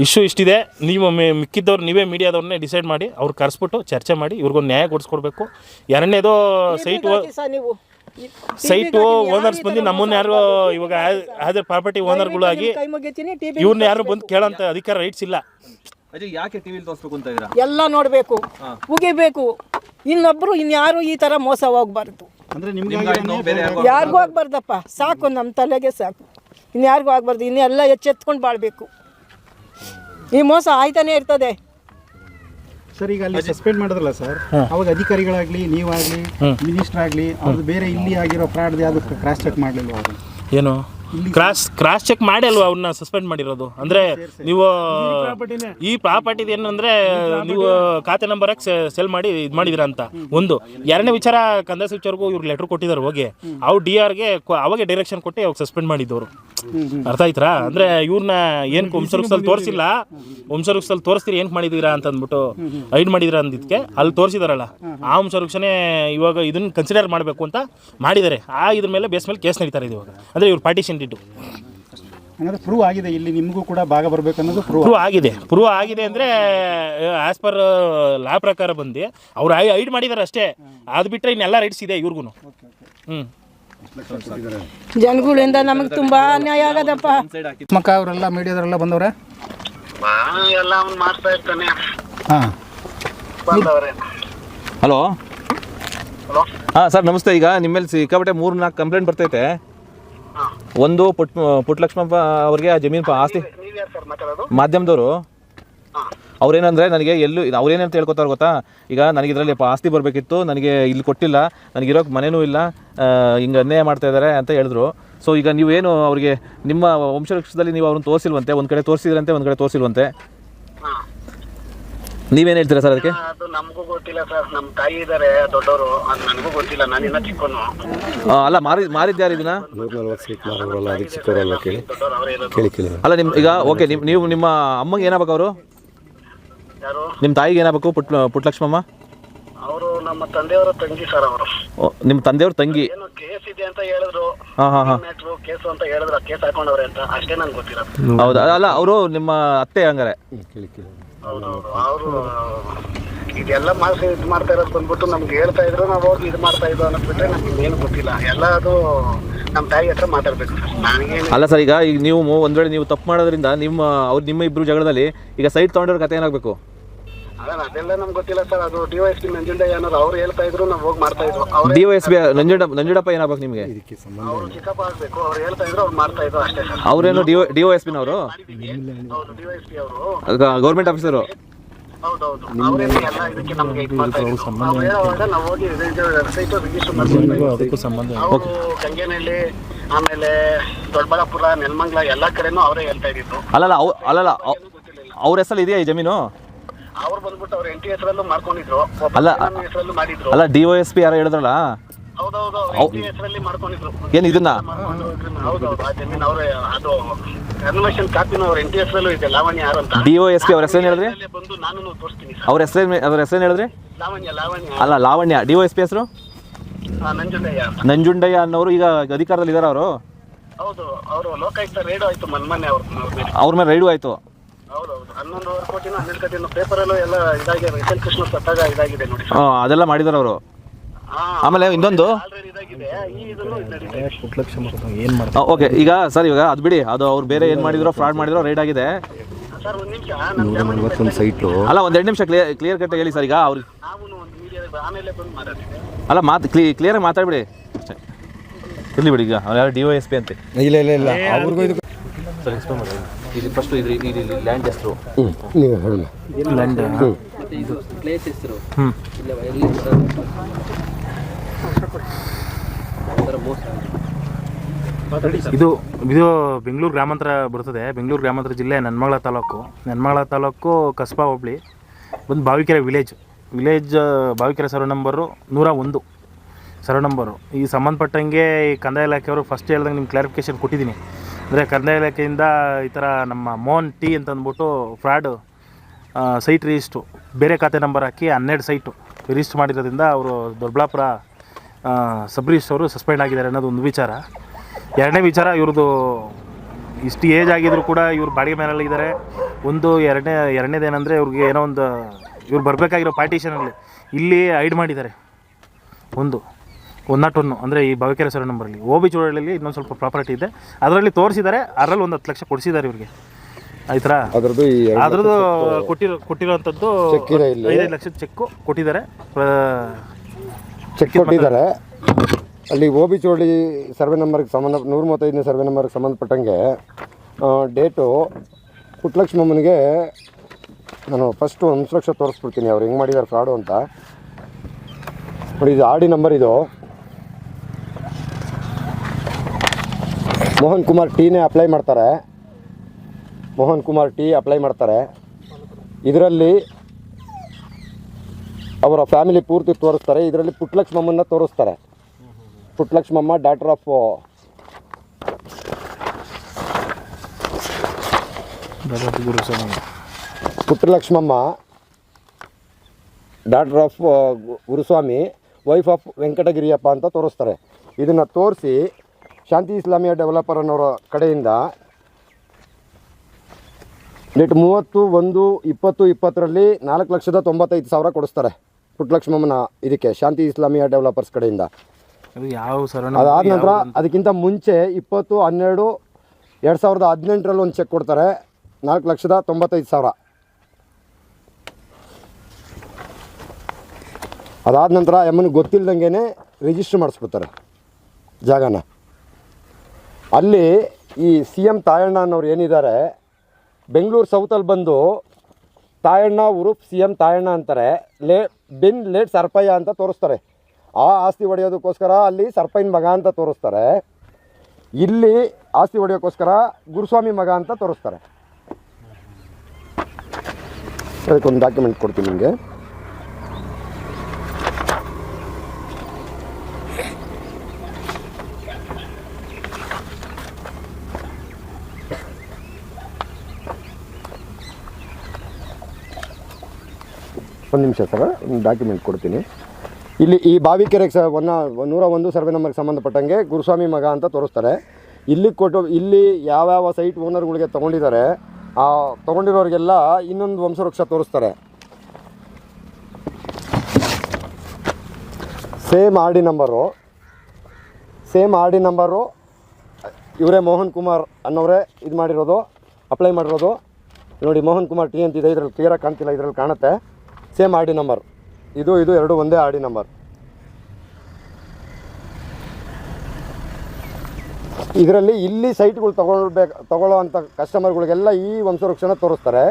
ಇಶ್ಯೂ ಇಷ್ಟಿದೆ. ನೀವು ಮಿ- ಮಿಕ್ಕಿದ್ದವ್ರು ನೀವೇ ಮೀಡಿಯಾದವ್ರನ್ನೇ ಡಿಸೈಡ್ ಮಾಡಿ ಅವ್ರು ಕರೆಸ್ಬಿಟ್ಟು ಚರ್ಚೆ ಮಾಡಿ ಇವ್ರಿಗೊಂದು ನ್ಯಾಯ ಕೊಡಿಸ್ಕೊಡ್ಬೇಕು. ಎರಡನೇದು ಸೈಟ್ ಸೈಟು ಓನರ್ಸ್ ಬಂದು ನಮ್ಮನ್ನ ಯಾರು ಇವಾಗ ಆದ್ರೆ ಪ್ರಾಪರ್ಟಿ ಓನರ್ಗಳು ಆಗಿ ಕೈ ಇವ್ರನ್ನ ಯಾರು ಬಂದು ಕೇಳೋಂಥ ಅಧಿಕಾರ ರೈಟ್ಸ್ ಇಲ್ಲ. ಅಜಯ್ ಯಾಕೆ ಟಿವಿಲಿ ತೋರಿಸ್ಬೇಕು ಅಂತ ಇದ್ದೀರಾ? ಎಲ್ಲ ನೋಡಬೇಕು. ಉಗಿಬೇಕು. ಇನ್ನೊಬ್ರು ಇನ್ಯಾರು ಈ ಥರ ಮೋಸ ಹೋಗ್ಬಾರ್ದು. ಅಂದ್ರೆ ಬೇರೆ ಯಾರಿಗೂ ಯಾರಿಗೂ ಆಗ್ಬಾರ್ದಪ್ಪ. ಸಾಕು ನಮ್ಮ ತಲೆಗೆ ಸಾಕು. ಇನ್ಯಾರಿಗೂ ಆಗ್ಬಾರ್ದು. ಇನ್ನೆಲ್ಲ ಎಚ್ಚೆತ್ಕೊಂಡು ಬಾಳ್ಬೇಕು. ಈ ಮೋಸ ಆಯ್ತಾನೆ ಇರ್ತದೆ. ಸರ್ ಈಗ ಅಲ್ಲಿ ಸಸ್ಪೆಂಡ್ ಮಾಡಿದ್ರಲ್ಲ ಸರ್? ಅವಾಗ ಅಧಿಕಾರಿಗಳಾಗ್ಲಿ ನೀವಾಗ್ಲಿ ಮಿನಿಸ್ಟರ್ ಆಗ್ಲಿ ಅವ್ರದ್ದು ಬೇರೆ ಇಲ್ಲಿ ಆಗಿರೋ ಫ್ರಾಡ್ ಯಾವ್ದು ಕ್ರಾಸ್ ಚೆಕ್ ಮಾಡ್ಲಿಲ್ವಾ ಅವರು? ಏನು? ಕ್ರಾಸ್ ಕ್ರಾಸ್ ಚೆಕ್ ಮಾಡಿ ಅಲ್ವಾ ಅವ್ರನ್ನ ಸಸ್ಪೆಂಡ್ ಮಾಡಿರೋದು? ಅಂದ್ರೆ ನೀವು, ಈ ಪ್ರಾಪರ್ಟಿ ಏನಂದ್ರೆ ನೀವು ಖಾತೆ ನಂಬರ್ ಸೆಲ್ ಮಾಡಿ, ಇದು ಮಾಡಿದಿರ ಅಂತ? ಒಂದು. ಎರಡನೇ ವಿಚಾರ, ಕಂದಾಯ ಸಚಿವರಿಗೂ ಇವ್ರು ಲೆಟರ್ ಕೊಟ್ಟಿದ್ದಾರೆ ಹೋಗಿ. ಅವ್ರು ಡಿ ಆರ್ಗೆ ಅವಾಗೆ ಡೈರೆಕ್ಷನ್ ಕೊಟ್ಟು ಅವಾಗ ಸಸ್ಪೆಂಡ್ ಮಾಡಿದ್ದವರು. ಅರ್ಥ ಆಯ್ತಾ ಅಂದ್ರೆ ಇವ್ರನ್ನ ಏನ್ ವಂಶವೃಕ್ಷದಲ್ಲಿ ತೋರಿಸಿಲ್ಲ. ವಂಶವೃಕ್ಷದಲ್ಲಿ ತೋರಿಸ್ತೀರಿ, ಏನ್ ಮಾಡಿದೀರಾ ಅಂತ ಅಂದ್ಬಿಟ್ಟು ಐಡ್ ಮಾಡಿದಿರ ಅಂದಿದ್ಕೆ. ಅಲ್ಲಿ ತೋರಿಸಿದಾರಲ್ಲ. ಆ ವಂಶವೃಕ್ಷನೇ ಇವಾಗ ಇದನ್ನ ಕನ್ಸಿಡರ್ ಮಾಡಬೇಕು ಅಂತ ಮಾಡಿದ್ದಾರೆ. ಆ ಇದ್ರ ಮೇಲೆ ಬೇಸ್ ಮೇಲೆ ಕೇಸ್ ನಡೀತಾರೆ ಇದು ಇವಾಗ. ಅಂದ್ರೆ ಇವ್ರು ಪಾರ್ಟಿಷನ್ ಇಟ್ಟು ಹಂಗಂದ್ರೆ ಪ್ರೂವ್ ಆಗಿದೆ ಇಲ್ಲಿ ನಿಮಗೂ ಕೂಡ ಭಾಗ ಬರಬೇಕು ಅನ್ನೋದು ಪ್ರೂವ್ ಪ್ರೂವ್ ಆಗಿದೆ. ಪ್ರೂವ್ ಆಗಿದೆ ಅಂದರೆ ಆಸ್ ಪರ್ ಲಾ ಪ್ರಕಾರ ಬಂದು ಅವ್ರು ಐ ಐಡ್ ಮಾಡಿದ್ದಾರೆ ಅಷ್ಟೇ. ಅದು ಬಿಟ್ಟರೆ ಇನ್ನೆಲ್ಲ ರೈಟ್ಸ್ ಇದೆ ಇವ್ರಿಗೂ ಹ್ಞೂ ಜನಗಳಿಂದ ನಮಗೆ ತುಂಬಾ ಅನ್ಯಾಯ ಆಗದಪ್ಪ. ಮಕ್ಕ ಅವರೆಲ್ಲ ಮೀಡಿಯಾದವರೆಲ್ಲ ಬಂದವ್ರೆ? ಎಲ್ಲ ಅವ್ನು ಮಾಡ್ತಾ ಇರ್ತಾನೆ. ಹಾಂ. ಬಂದವ್ರೆ. ಹಲೋ ಹಲೋ ಹಾಂ ಸರ್ ನಮಸ್ತೆ. ಈಗ ನಿಮ್ಮಲ್ಲಿ ಮೇಲೆ ಸಿಕ್ಕಾಪಟ್ಟೆ ಮೂರು ನಾಲ್ಕು ಕಂಪ್ಲೇಂಟ್ ಬರ್ತೈತೆ. ಒಂದು ಪುಟ್ ಪುಟ್ಲಕ್ಷ್ಮಪ್ಪ ಅವ್ರಿಗೆ ಆ ಜಮೀನು ಪ- ಆಸ್ತಿ ಮಾಧ್ಯಮದವರು. ಅವ್ರೇನಂದ್ರೆ ನನಗೆ ಎಲ್ಲೂ ಅವ್ರೇನಂತ ಹೇಳ್ಕೊತಾರೆ ಗೊತ್ತಾ? ಈಗ ನನಗೆ ಇದರಲ್ಲಿ ಆಸ್ತಿ ಬರಬೇಕಿತ್ತು ನನಗೆ ಇಲ್ಲಿ ಕೊಟ್ಟಿಲ್ಲ ನನಗಿರೋಕೆ ಮನೆನೂ ಇಲ್ಲ ಹಿಂಗೆ ಅನ್ಯಾಯ ಮಾಡ್ತಾ ಇದ್ದಾರೆ ಅಂತ ಹೇಳಿದ್ರು. ಸೊ ಈಗ ನೀವೇನು ಅವ್ರಿಗೆ ನಿಮ್ಮ ವಂಶವೃಕ್ಷದಲ್ಲಿ ನೀವು ಅವ್ರನ್ನ ತೋರಿಸಿಲ್ವಂತೆ ಒಂದು ಕಡೆ ತೋರಿಸಿದ್ರಂತೆ ಒಂದು ಕಡೆ ತೋರಿಸಿಲ್ವಂತೆ? ನೀವೇನು ಹೇಳ್ತೀರಾ ಸರ್ ಅದಕ್ಕೆ? ಅದು ನಮಗೂ ಗೊತ್ತಿಲ್ಲ ಸರ್. ನಮ್ಮ ತಾಯಿ ಇದಾರೆ ದೊಡ್ಡವರು. ಅದು ನನಗೂ ಗೊತ್ತಿಲ್ಲ. ನಾನು ಆ, ಅಲ್ಲ ಮಾರಿ ಮಾರಿದ್ಯಾರು ಇದನ್ನ ದೊಡ್ಡವರು ಅವರೇ ಇರೋದು. ಅಲ್ಲ ನಿಮ್ಮ ಈಗ ಓಕೆ ನಿಮ್ಮ ನೀವು ನಿಮ್ಮ ಅಮ್ಮಗೆ ಏನಾಗಬೇಕು ಅವರು? ಯಾರು? ನಿಮ್ಮ ತಾಯಿಗೆ ಏನಾಗಬೇಕು ಪುಟ್ ಪುಟ್ಲಕ್ಷ್ಮಮ್ಮ? ಅವರು ನಮ್ಮ ತಂದೆಯವರ ತಂಗಿ ಸರ್ ಅವರು. ಓ, ನಿಮ್ಮ ತಂದೆಯವ್ರ ತಂಗಿ? ಏನು ಕೇಸ್ ಇದೆ ಅಂತ ಹೇಳಿದ್ರು. ಹಾಂ ಹಾಂ ಹಾಂ. ಮ್ಯಾಟ್ರು ಕೇಸು ಅಂತ ಹೇಳಿದ್ರು. ಕೇಸ್ ಹಾಕೊಂಡವ್ರೆ ಅಂತ. ಅಷ್ಟೇ ನನ್ಗೆ ಗೊತ್ತಿರೋದು. ಹೌದಾ? ಅಲ್ಲ ಅವರು ನಿಮ್ಮ ಅತ್ತೆ ಹಂಗಾರೆ. ಹೌದೌದು. ಅವರು, ಇದೆಲ್ಲ ಮಾಸ್ ಇದು ಮಾಡ್ತಾ ಇರೋದು ಬಂದ್ಬಿಟ್ಟು ನಮ್ಗೆ ಹೇಳ್ತಾ ಇದ್ರು, ನಾವು ಹೋಗಿ ಇದು ಮಾಡ್ತಾ ಇದ್ದೆ ಅನ್ನೋದು ಬಿಟ್ರೆ ನಮ್ಗೆ ಏನು ಗೊತ್ತಿಲ್ಲ. ಎಲ್ಲ ಅದು ನಮ್ಮ ತಾಯಿ ಹತ್ರ ಮಾತಾಡ್ಬೇಕು ಸರ್. ನನಗೇನು ಅಲ್ಲ ಸರ್, ಈಗ ಈಗ ನೀವು ಒಂದು ವೇಳೆ ನೀವು ತಪ್ಪು ಮಾಡೋದ್ರಿಂದ ನಿಮ್ಮ, ಅವ್ರು ನಿಮ್ಮ ಇಬ್ರು ಜಗಳದಲ್ಲಿ ಈಗ ಸೈಟ್ ತೊಗೊಂಡಿರೋ ಕತೆ ಏನಾಗಬೇಕು? ಅಲ್ಲ ಅದೆಲ್ಲ ನಮ್ಗೆ ಗೊತ್ತಿಲ್ಲ ಸರ್. ಅದು D Y S P Nanjundaiah ಅನ್ನೋರು ಅವ್ರು ಹೇಳ್ತಾ ಇದ್ರು ನಾವು ಹೋಗಿ ಮಾಡ್ತಾ ಅವ್ರು D O S B Nanjunda Nanjundappa ಏನಾಗಬೇಕು ನಿಮಗೆ? ಅವ್ರು ಚಿಕ್ಕಪ್ಪ ಆಗ್ಬೇಕು. ಅವ್ರು ಹೇಳ್ತಾ ಇದ್ರು ಅವ್ರು ಮಾಡ್ತಾ ಇದ್ರು ಅಷ್ಟೇ ಸರ್. ಅವರೇನು D O D O S ಪಿನವರು? ಹೌದು ಡಿ ವೈ ಎಸ್ ಪಿ ಅವರು. Government officer? ಹೌದೌದು. ಅವರೇನು ಎಲ್ಲ ಇದಕ್ಕೆ ನಮ್ಗೆ ಇದು ಮಾಡ್ತಾ ಇದ್ರು. ಅವ್ರು ಹೇಳುವಾಗ ನಾವು ಹೋಗಿ ವೆಬ್ಸೈಟ್ ರಿಜಿಸ್ಟರ್ ಮಾಡ್ಕೊಂಡು ಅದಕ್ಕೂ ಸಂಬಂಧ ಅವರು ಗಂಗೆನಹಳ್ಳಿ ಆಮೇಲೆ ದೊಡ್ಡಬಳ್ಳಾಪುರ ನೆಲಮಂಗ್ಲ ಎಲ್ಲಾ ಕಡೆನೂ ಅವರೇ ಹೇಳ್ತಾ ಇದ್ರು. ಅಲ್ಲಲ್ಲ ಅವ್ ಅಲ್ಲಲ್ಲ ಅವ್- ಅವ್ರ ಹೆಸರಲ್ಲಿ ಇದೆಯಾ ಈ ಜಮೀನು? ಅವ್ರು ಬಂದ್ಬಿಟ್ಟು ಅವ್ರ ಎಂಟಿ ಹೆಸರಲ್ಲೂ ಮಾಡ್ಕೊಂಡಿದ್ರು. ಅಲ್ಲ. ಹೆಸರಲ್ಲೂ ಮಾಡಿದ್ರು. ಅಲ್ಲ ಡಿ ಒ ಎಸ್ ಪಿ ಯಾರು ಹೇಳಿದ್ರಲ್ಲ? ಹೌದೌದು ಎಂಟಿ ಹೆಸರಲ್ಲಿ ಮಾಡ್ಕೊಂಡಿದ್ರು. ಏನು ಇದನ್ನ? ಹೌದು ಹೌದೌದು ಆ ಜಮೀನು ಅವರೇ ಅದು ರೆನೋವೇಷನ್ ಕಾಪಿನೂ ಅವ್ರ ಎಂಟಿ ಹೆಸರಲ್ಲೂ ಇದೆ ಲಾವಣ್ಯ ಯಾರು ಅಂತ. ಡಿ ಒ ಎಸ್ ಪಿ ಅವ್ರ ಹೆಸರೇನು ಹೇಳಿದ್ರಿ? ಬಂದು ನಾನು ತೋರಿಸ್ತೀನಿ ಅವ್ರ ಹೆಸರೇನು ಅವ್ರ ಹೆಸರೇನು ಹೇಳಿದ್ರಿ? ಲಾವಣ್ಯ ಲಾವಣ್ಯ. ಅಲ್ಲ Lavanya D O S P ಹೆಸರು? ನಂಜುಂಡಯ್ಯ. ನಂಜುಂಡಯ್ಯ ಅನ್ನೋರು ಈಗ ಅಧಿಕಾರದಲ್ಲಿ ಇದಾರ ಅವರು? ಹೌದು ಅವರು ಲೋಕಾಯುಕ್ತ ರೈಡು ಆಯ್ತು ಮೊನ್ನೆ ಅವ್ರ ಅವ್ರ ಮೇಲೆ ರೈಡು ಆಯಿತು. ಹೌದೌದು. ಹನ್ನೊಂದುವರೆ ಕೋಟಿನ ಹನ್ನೆರಡು ಕೋಟಿನ ಪೇಪರಲ್ಲೂ ಎಲ್ಲ ಇದಾಗಿದೆ. ಎಸ್ ಎಲ್ ಕೃಷ್ಣ ಸತ್ತಾಗ ಇದಾಗಿದೆ ನೋಡಿ. ಅದೆಲ್ಲ ಮಾಡಿದಾರೆ ಅವರು? ಆಮೇಲೆ ಇನ್ನೊಂದು? ಆಲ್ರೆಡಿ ಇದಾಗಿದೆ. ಈ ಇದನ್ನು ಇದು ನಡೀತಾ ಇದೆ. ಓಕೆ ಈಗ ಸರ್ ಇವಾಗ ಅದು ಬಿಡಿ. ಅದು ಅವ್ರು ಬೇರೆ ಏನು ಮಾಡಿದ್ರೋ ಫ್ರಾಡ್ ಮಾಡಿದ್ರೋ ರೈಡ್ ಆಗಿದೆ. ಸರ್ ಒಂದು ನಿಮಿಷ. ನಮ್ಮ ಸೈಟು ಅಲ್ಲ ಒಂದು ಎರಡು ನಿಮಿಷ ಕ್ಲಿಯರ್ ಕ್ಲಿಯರ್ ಕಟ್ ಹೇಳಿ ಸರ್ ಈಗ ಅವ್ರಿಗೆ ನಾವು ಒಂದು ಮೀಡಿಯಾ ಆಮೇಲೆ ಬಂದು ಮಾತಾಡ್ತೀವಿ ಅಲ್ಲ ಮಾತು ಕ್ಲೀ ಕ್ಲಿಯರಾಗಿ ಮಾತಾಡ್ಬಿಡಿ. ಅಷ್ಟೇ. ಇರಲಿ ಬಿಡಿ ಈಗ. ಅವ್ರು ಯಾರು ಡಿ ಒ ಎಸ್ ಪಿ ಅಂತ. ಇಲ್ಲ ಇಲ್ಲ ಇಲ್ಲ. ಅವ್ರಿಗೂ ಇದು ಸರ್ ಎಕ್ಸ್ಪ್ಲೇನ್ ಮಾಡಿ ಇದು ಫಸ್ಟ್ ಇದು ಇದು ಲ್ಯಾಂಡ್ ಹೆಸರು. ಹ್ಞೂ ನೀವು ಹೇಳಿ ಇದು ಪ್ಲೇಸ್ ಹೆಸರು. ಹ್ಞೂ ಇಲ್ಲ ಎಲ್ಲಿ ಒಂಥರ ಮೋಸ ಇದು ಇದು ಬೆಂಗಳೂರು ಗ್ರಾಮಾಂತರ ಬರ್ತದೆ. ಬೆಂಗಳೂರು ಗ್ರಾಮಾಂತರ ಜಿಲ್ಲೆ ನನ್ಮಗಳ ತಾಲೂಕು. ನನ್ಮಗಳ ತಾಲೂಕು ಕಸ್ಬಾ ಹೋಬಳಿ. ಒಂದು ಬಾವಿಕೆರೆ ವಿಲೇಜ್ ವಿಲೇಜ್ ಬಾವಿಕೆರೆ ಸರ್ವ ನಂಬರು ನೂರ ಒಂದು. Survey number. ಈ ಸಂಬಂಧಪಟ್ಟಂಗೆ ಈ ಕಂದಾಯ ಇಲಾಖೆಯವರು ಫಸ್ಟ್ ಹೇಳ್ದಂಗೆ ನಿಮ್ಗೆ ಕ್ಲಾರಿಫಿಕೇಶನ್ ಕೊಟ್ಟಿದ್ದೀನಿ. ಅಂದರೆ ಕಂದಾಯ ಇಲಾಖೆಯಿಂದ ಈ ಥರ ನಮ್ಮ ಮೋಹನ್ ಟಿ ಅಂತಂದ್ಬಿಟ್ಟು ಫ್ರಾಡು ಸೈಟ್ ರಿಜಿಸ್ಟ್ರು ಬೇರೆ ಖಾತೆ ನಂಬರ್ ಹಾಕಿ ಹನ್ನೆರಡು ಸೈಟು ರಿಜಿಸ್ಟ್ರ್ ಮಾಡಿರೋದ್ರಿಂದ ಅವರು ದೊಡ್ಡಬಳ್ಳಾಪುರ ಸಬ್ ಅವರು ಸಸ್ಪೆಂಡ್ ಆಗಿದ್ದಾರೆ ಅನ್ನೋದು ಒಂದು ವಿಚಾರ. ಎರಡನೇ ವಿಚಾರ, ಇವ್ರದ್ದು ಇಷ್ಟು ಏಜ್ ಆಗಿದ್ರು ಕೂಡ ಇವ್ರು ಬಾಡಿಗೆ ಮನೆಯಲ್ಲಿ ಇದ್ದಾರೆ. ಒಂದು ಎರಡನೇ, ಎರಡನೇದೇನೆಂದರೆ ಇವ್ರಿಗೆ ಏನೋ ಒಂದು, ಇವ್ರು ಬರಬೇಕಾಗಿರೋ ಪಾರ್ಟಿಷನಲ್ಲಿ ಇಲ್ಲಿ ಐಡ್ ಮಾಡಿದ್ದಾರೆ. ಒಂದು. ಒನ್ ನಾಟ್ ಒನ್ನು ಅಂದರೆ ಈ ಬಾವಿಕೆರೆ ಸರ್ ನಂಬರಲ್ಲಿ. ಓ ಬಿ ಚೋಳಿಯಲ್ಲಿ ಇನ್ನೊಂದು ಸ್ವಲ್ಪ ಪ್ರಾಪರ್ಟಿ ಇದೆ. ಅದರಲ್ಲಿ ತೋರಿಸಿದ್ದಾರೆ ಅದರಲ್ಲಿ ಒಂದು ಹತ್ತು ಲಕ್ಷ ಕೊಡಿಸಿದ್ದಾರೆ ಇವ್ರಿಗೆ. ಆಯ್ತಾ ಅದ್ರದ್ದು ಅದರದ್ದು ಕೊಟ್ಟಿರೋ ಕೊಟ್ಟಿರೋಂಥದ್ದು. ಐದೈದು ಲಕ್ಷದ ಚೆಕ್ಕು ಕೊಟ್ಟಿದ್ದಾರೆ. ಚೆಕ್ ಕೊಟ್ಟಿದ್ದಾರೆ. ಅಲ್ಲಿ ಓ ಬಿ ಚೋಳಿ ಸರ್ವೆ ನಂಬರ್ಗೆ ಸಂಬಂಧ ನೂರ ಮೂವತ್ತೈದನೇ ಸರ್ವೆ ನಂಬರ್ಗೆ ಸಂಬಂಧಪಟ್ಟಂಗೆ ಡೇಟು ಪುಟ್ಟಲಕ್ಷ್ಮಮ್ಮನಿಗೆ ನಾನು ಫಸ್ಟು ಒಂದು ಲಕ್ಷ ತೋರಿಸ್ಬಿಡ್ತೀನಿ. ಅವ್ರು ಹೆಂಗೆ ಮಾಡಿದ್ದಾರೆ ಫ್ರಾಡು ಅಂತ. ನೋಡಿ ಇದು ಆರ್ ಡಿ ನಂಬರ್ ಇದು. ಮೋಹನ್ ಕುಮಾರ್ ಟೀನೇ ಅಪ್ಲೈ ಮಾಡ್ತಾರೆ. ಮೋಹನ್ ಕುಮಾರ್ ಟೀ ಅಪ್ಲೈ ಮಾಡ್ತಾರೆ. ಇದರಲ್ಲಿ ಅವರ ಫ್ಯಾಮಿಲಿ ಪೂರ್ತಿ ತೋರಿಸ್ತಾರೆ. ಇದರಲ್ಲಿ ಪುಟ್ಲಕ್ಷ್ಮಮ್ಮನ್ನ ತೋರಿಸ್ತಾರೆ. Putlakshmamma daughter of Puttalakshmamma daughter of Guruswamy wife of Venkatagiriyappa ಅಂತ ತೋರಿಸ್ತಾರೆ. ಇದನ್ನು ತೋರಿಸಿ ಶಾಂತಿ ಇಸ್ಲಾಮಿಯಾ ಡೆವಲಪರ್ ಅನ್ನೋರ ಕಡೆಯಿಂದ ಡೇಟ್ ಮೂವತ್ತು ಒಂದು ಇಪ್ಪತ್ತು ಇಪ್ಪತ್ತರಲ್ಲಿ ನಾಲ್ಕು ಲಕ್ಷದ ತೊಂಬತ್ತೈದು ಸಾವಿರ ಕೊಡಿಸ್ತಾರೆ ಪುಟ್ಟಲಕ್ಷ್ಮಮ್ಮನ ಇದಕ್ಕೆ ಶಾಂತಿ ಇಸ್ಲಾಮಿಯಾ ಡೆವಲಪರ್ಸ್ ಕಡೆಯಿಂದ. ಅದು ಯಾವ ಸರ್ ಅದಾದ ನಂತರ ಅದಕ್ಕಿಂತ ಮುಂಚೆ ಇಪ್ಪತ್ತು ಹನ್ನೆರಡು ಎರಡು ಸಾವಿರದ ಹದಿನೆಂಟರಲ್ಲಿ ಒಂದು ಚೆಕ್ ಕೊಡ್ತಾರೆ ನಾಲ್ಕು ಲಕ್ಷದ ತೊಂಬತ್ತೈದು ಸಾವಿರ. ಅದಾದ ನಂತರ ಎಮ್ಮನಿಗೆ ಗೊತ್ತಿಲ್ದಂಗೆ ರಿಜಿಸ್ಟ್ರ್ ಮಾಡಿಸ್ಬಿಡ್ತಾರೆ ಜಾಗನ. ಅಲ್ಲಿ ಈ ಸಿ ಎಂ ತಾಯಣ್ಣ ಅನ್ನೋರು ಏನಿದ್ದಾರೆ, ಬೆಂಗಳೂರು ಸೌತಲ್ಲಿ ಬಂದು ತಾಯಣ್ಣ ಉರುಪ್ ಸಿ ಎಂ ತಾಯಣ್ಣ ಅಂತಾರೆ, ಲೇ, ಬಿನ್ ಲೇಟ್ ಸರ್ಪಯ್ಯ ಅಂತ ತೋರಿಸ್ತಾರೆ. ಆ ಆಸ್ತಿ ಹೊಡೆಯೋದಕ್ಕೋಸ್ಕರ ಅಲ್ಲಿ ಸರ್ಪಯ್ಯನ ಮಗ ಅಂತ ತೋರಿಸ್ತಾರೆ. ಇಲ್ಲಿ ಆಸ್ತಿ ಹೊಡೆಯೋಕ್ಕೋಸ್ಕರ ಗುರುಸ್ವಾಮಿ ಮಗ ಅಂತ ತೋರಿಸ್ತಾರೆ. ಅದಕ್ಕೊಂದು ಡಾಕ್ಯುಮೆಂಟ್ ಕೊಡ್ತೀನಿ ನಿಮಗೆ. ಒಂದು ನಿಮಿಷ ಸರ್ ಡಾಕ್ಯುಮೆಂಟ್ ಕೊಡ್ತೀನಿ. ಇಲ್ಲಿ ಈ ಬಾವಿಕೆರೆಗೆ ಸ ಒನ್ನ, ನೂರ ಒಂದು ಸರ್ವೆ ನಂಬರ್ಗೆ ಸಂಬಂಧಪಟ್ಟಂಗೆ ಗುರುಸ್ವಾಮಿ ಮಗ ಅಂತ ತೋರಿಸ್ತಾರೆ. ಇಲ್ಲಿ ಕೊಟ್ಟು, ಇಲ್ಲಿ ಯಾವ್ಯಾವ ಸೈಟ್ ಓನರ್ಗಳಿಗೆ ತೊಗೊಂಡಿದ್ದಾರೆ, ಆ ತೊಗೊಂಡಿರೋರಿಗೆಲ್ಲ ಇನ್ನೊಂದು ವಂಶವೃಕ್ಷ ತೋರಿಸ್ತಾರೆ. Same R D number same R D number ಇವರೇ ಮೋಹನ್ ಕುಮಾರ್ ಅನ್ನೋರೇ ಇದು ಮಾಡಿರೋದು ಅಪ್ಲೈ ಮಾಡಿರೋದು. ನೋಡಿ, ಮೋಹನ್ ಕುಮಾರ್ ಟಿ ಅಂತಿದೆ ಇದರಲ್ಲಿ ಕ್ಲಿಯರಾಗಿ ಕಾಣ್ತಿಲ್ಲ, ಇದರಲ್ಲಿ ಕಾಣುತ್ತೆ. ಸೇಮ್ ಆರ್ ಡಿ ನಂಬರ್ ಇದು ಇದು ಎರಡು ಒಂದೇ ಆರ್ ಡಿ ನಂಬರ್ ಇದರಲ್ಲಿ ಇಲ್ಲಿ ಸೈಟ್ಗಳು ತಗೊಳ್ಬೇಕು ತೊಗೊಳ್ಳೋ ಅಂಥ ಕಸ್ಟಮರ್ಗಳಿಗೆಲ್ಲ ಈ ವಂಶವೃಕ್ಷನ ತೋರಿಸ್ತಾರೆ.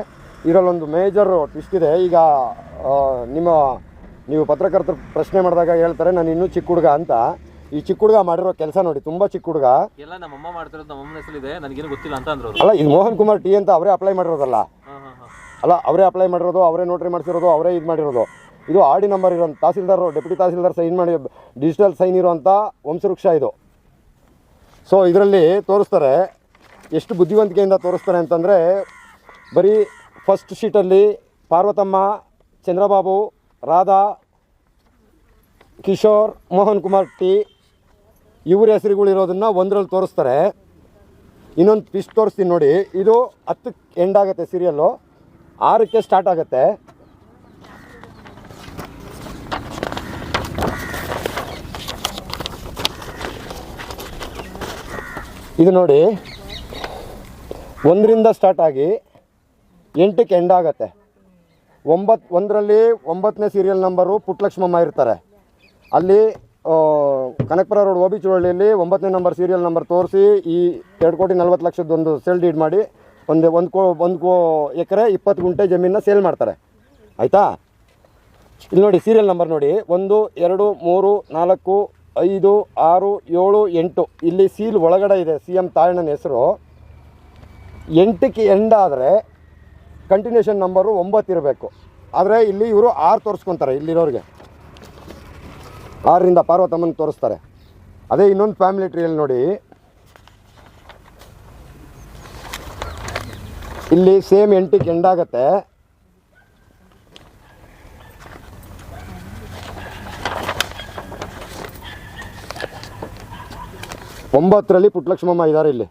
ಇದರಲ್ಲೊಂದು ಮೇಜರ್ ಟ್ವಿಸ್ಟ್ ಇದೆ. ಈಗ ನಿಮ್ಮ ನೀವು ಪತ್ರಕರ್ತರು ಪ್ರಶ್ನೆ ಮಾಡಿದಾಗ ಹೇಳ್ತಾರೆ ನಾನು ಇನ್ನೂ ಚಿಕ್ಕ ಹುಡುಗ ಅಂತ. ಈ ಚಿಕ್ಕ ಹುಡುಗ ಮಾಡಿರೋ ಕೆಲಸ ನೋಡಿ ತುಂಬ ಚಿಕ್ಕ ಹುಡುಗ. ಎಲ್ಲ ನಮ್ಮಮ್ಮ ಮಾಡ್ತಿರೋದು ನಮ್ಮಮ್ಮನ ಹೆಸರಿದೆ. ನನಗೇನು ಗೊತ್ತಿಲ್ಲ ಅಂತ ಅಂದ್ರು ಅಲ್ಲ ಇದು ಮೋಹನ್ ಕುಮಾರ್ ಟಿ ಅಂತ ಅವರೇ ಅಪ್ಲೈ ಮಾಡಿರೋದಲ್ಲ. ಅಲ್ಲ, ಅವರೇ ಅಪ್ಲೈ ಮಾಡಿರೋದು, ಅವರೇ ನೋಟ್ರಿ ಮಾಡಿಸಿರೋದು, ಅವರೇ ಇದು ಮಾಡಿರೋದು. ಇದು ಆರ್ ಡಿ ನಂಬರ್ ಇರೋ ತಹಸೀಲ್ದಾರ್ ಡೆಪ್ಯೂಟಿ ತಹಸೀಲ್ದಾರ್ ಸೈನ್ ಮಾಡಿ ಡಿಜಿಟಲ್ ಸೈನ್ ಇರುವಂಥ ವಂಶವೃಕ್ಷ ಇದು. ಸೊ ಇದರಲ್ಲಿ ತೋರಿಸ್ತಾರೆ, ಎಷ್ಟು ಬುದ್ಧಿವಂತಿಕೆಯಿಂದ ತೋರಿಸ್ತಾರೆ ಅಂತಂದರೆ, ಬರೀ ಫಸ್ಟ್ ಶೀಟಲ್ಲಿ ಪಾರ್ವತಮ್ಮ, ಚಂದ್ರಬಾಬು, ರಾಧಾ, ಕಿಶೋರ್, ಮೋಹನ್ ಕುಮಾರ್ ಟಿ, ಇವ್ರ ಹೆಸರುಗಳಿರೋದನ್ನು ಒಂದರಲ್ಲಿ ತೋರಿಸ್ತಾರೆ. ಇನ್ನೊಂದು ಪಿಸ್ಟ್ ತೋರಿಸ್ತೀನಿ ನೋಡಿ. ಇದು ಹತ್ತಕ್ಕೆ ಎಂಡ್ ಆಗುತ್ತೆ ಸೀರಿಯಲ್ಲು ಆರಕ್ಕೆ ಸ್ಟಾರ್ಟ್ ಆಗುತ್ತೆ. ಇದು ನೋಡಿ, ಒಂದರಿಂದ ಸ್ಟಾರ್ಟ್ ಆಗಿ ಎಂಟಕ್ಕೆ ಎಂಡ್ ಆಗುತ್ತೆ. ಒಂಬತ್ತು ಒಂದರಲ್ಲಿ ಒಂಬತ್ತನೇ ಸೀರಿಯಲ್ ನಂಬರು ಪುಟ್ಟಲಕ್ಷ್ಮಮ್ಮ ಇರ್ತಾರೆ. ಅಲ್ಲಿ ಕನಕಪುರ ರೋಡ್, ಓಬಿ ಚುರಳ್ಳಿಯಲ್ಲಿ ಒಂಬತ್ತನೇ ನಂಬರ್ ಸೀರಿಯಲ್ ನಂಬರ್ ತೋರಿಸಿ ಈ ಎರಡು ಕೋಟಿ ನಲ್ವತ್ತು ಲಕ್ಷದೊಂದು ಸೆಲ್ ಡೀಡ್ ಮಾಡಿ ಒಂದು ಒಂದು ಕೋ ಒಂದು ಕೋ ಎಕರೆ ಇಪ್ಪತ್ತು ಗುಂಟೆ ಜಮೀನನ್ನ ಸೇಲ್ ಮಾಡ್ತಾರೆ. ಆಯಿತಾ? ಇಲ್ಲಿ ನೋಡಿ ಸೀರಿಯಲ್ ನಂಬರ್ ನೋಡಿ. ಒಂದು, ಎರಡು, ಮೂರು, ನಾಲ್ಕು, ಐದು, ಆರು, ಏಳು, ಎಂಟು. ಇಲ್ಲಿ ಸೀಲ್ ಒಳಗಡೆ ಇದೆ ಸಿ ಎಂ ತಾಯಣ್ಣನ ಹೆಸರು. ಎಂಟಕ್ಕೆ ಎಂಡ್ ಆದರೆ ಕಂಟಿನ್ಯೂಷನ್ ನಂಬರು ಒಂಬತ್ತು ಇರಬೇಕು. ಆದರೆ ಇಲ್ಲಿ ಇವರು ಆರು ತೋರಿಸ್ಕೊತಾರೆ ಇಲ್ಲಿರೋರಿಗೆ. ಆರರಿಂದ ಪಾರ್ವತಮ್ಮನ ತೋರಿಸ್ತಾರೆ. ಅದೇ ಇನ್ನೊಂದು ಫ್ಯಾಮಿಲಿ ಟ್ರೀಯಲ್ಲಿ ನೋಡಿ. ಇಲ್ಲಿ ಸೇಮ್ ಎಂಟು ಗೆಂಡ ಆಗುತ್ತೆ. ಒಂಬತ್ತರಲ್ಲಿ ಪುಟ್ಲಕ್ಷ್ಮಮ್ಮ ಇದ್ದಾರೆ ಇಲ್ಲಿ.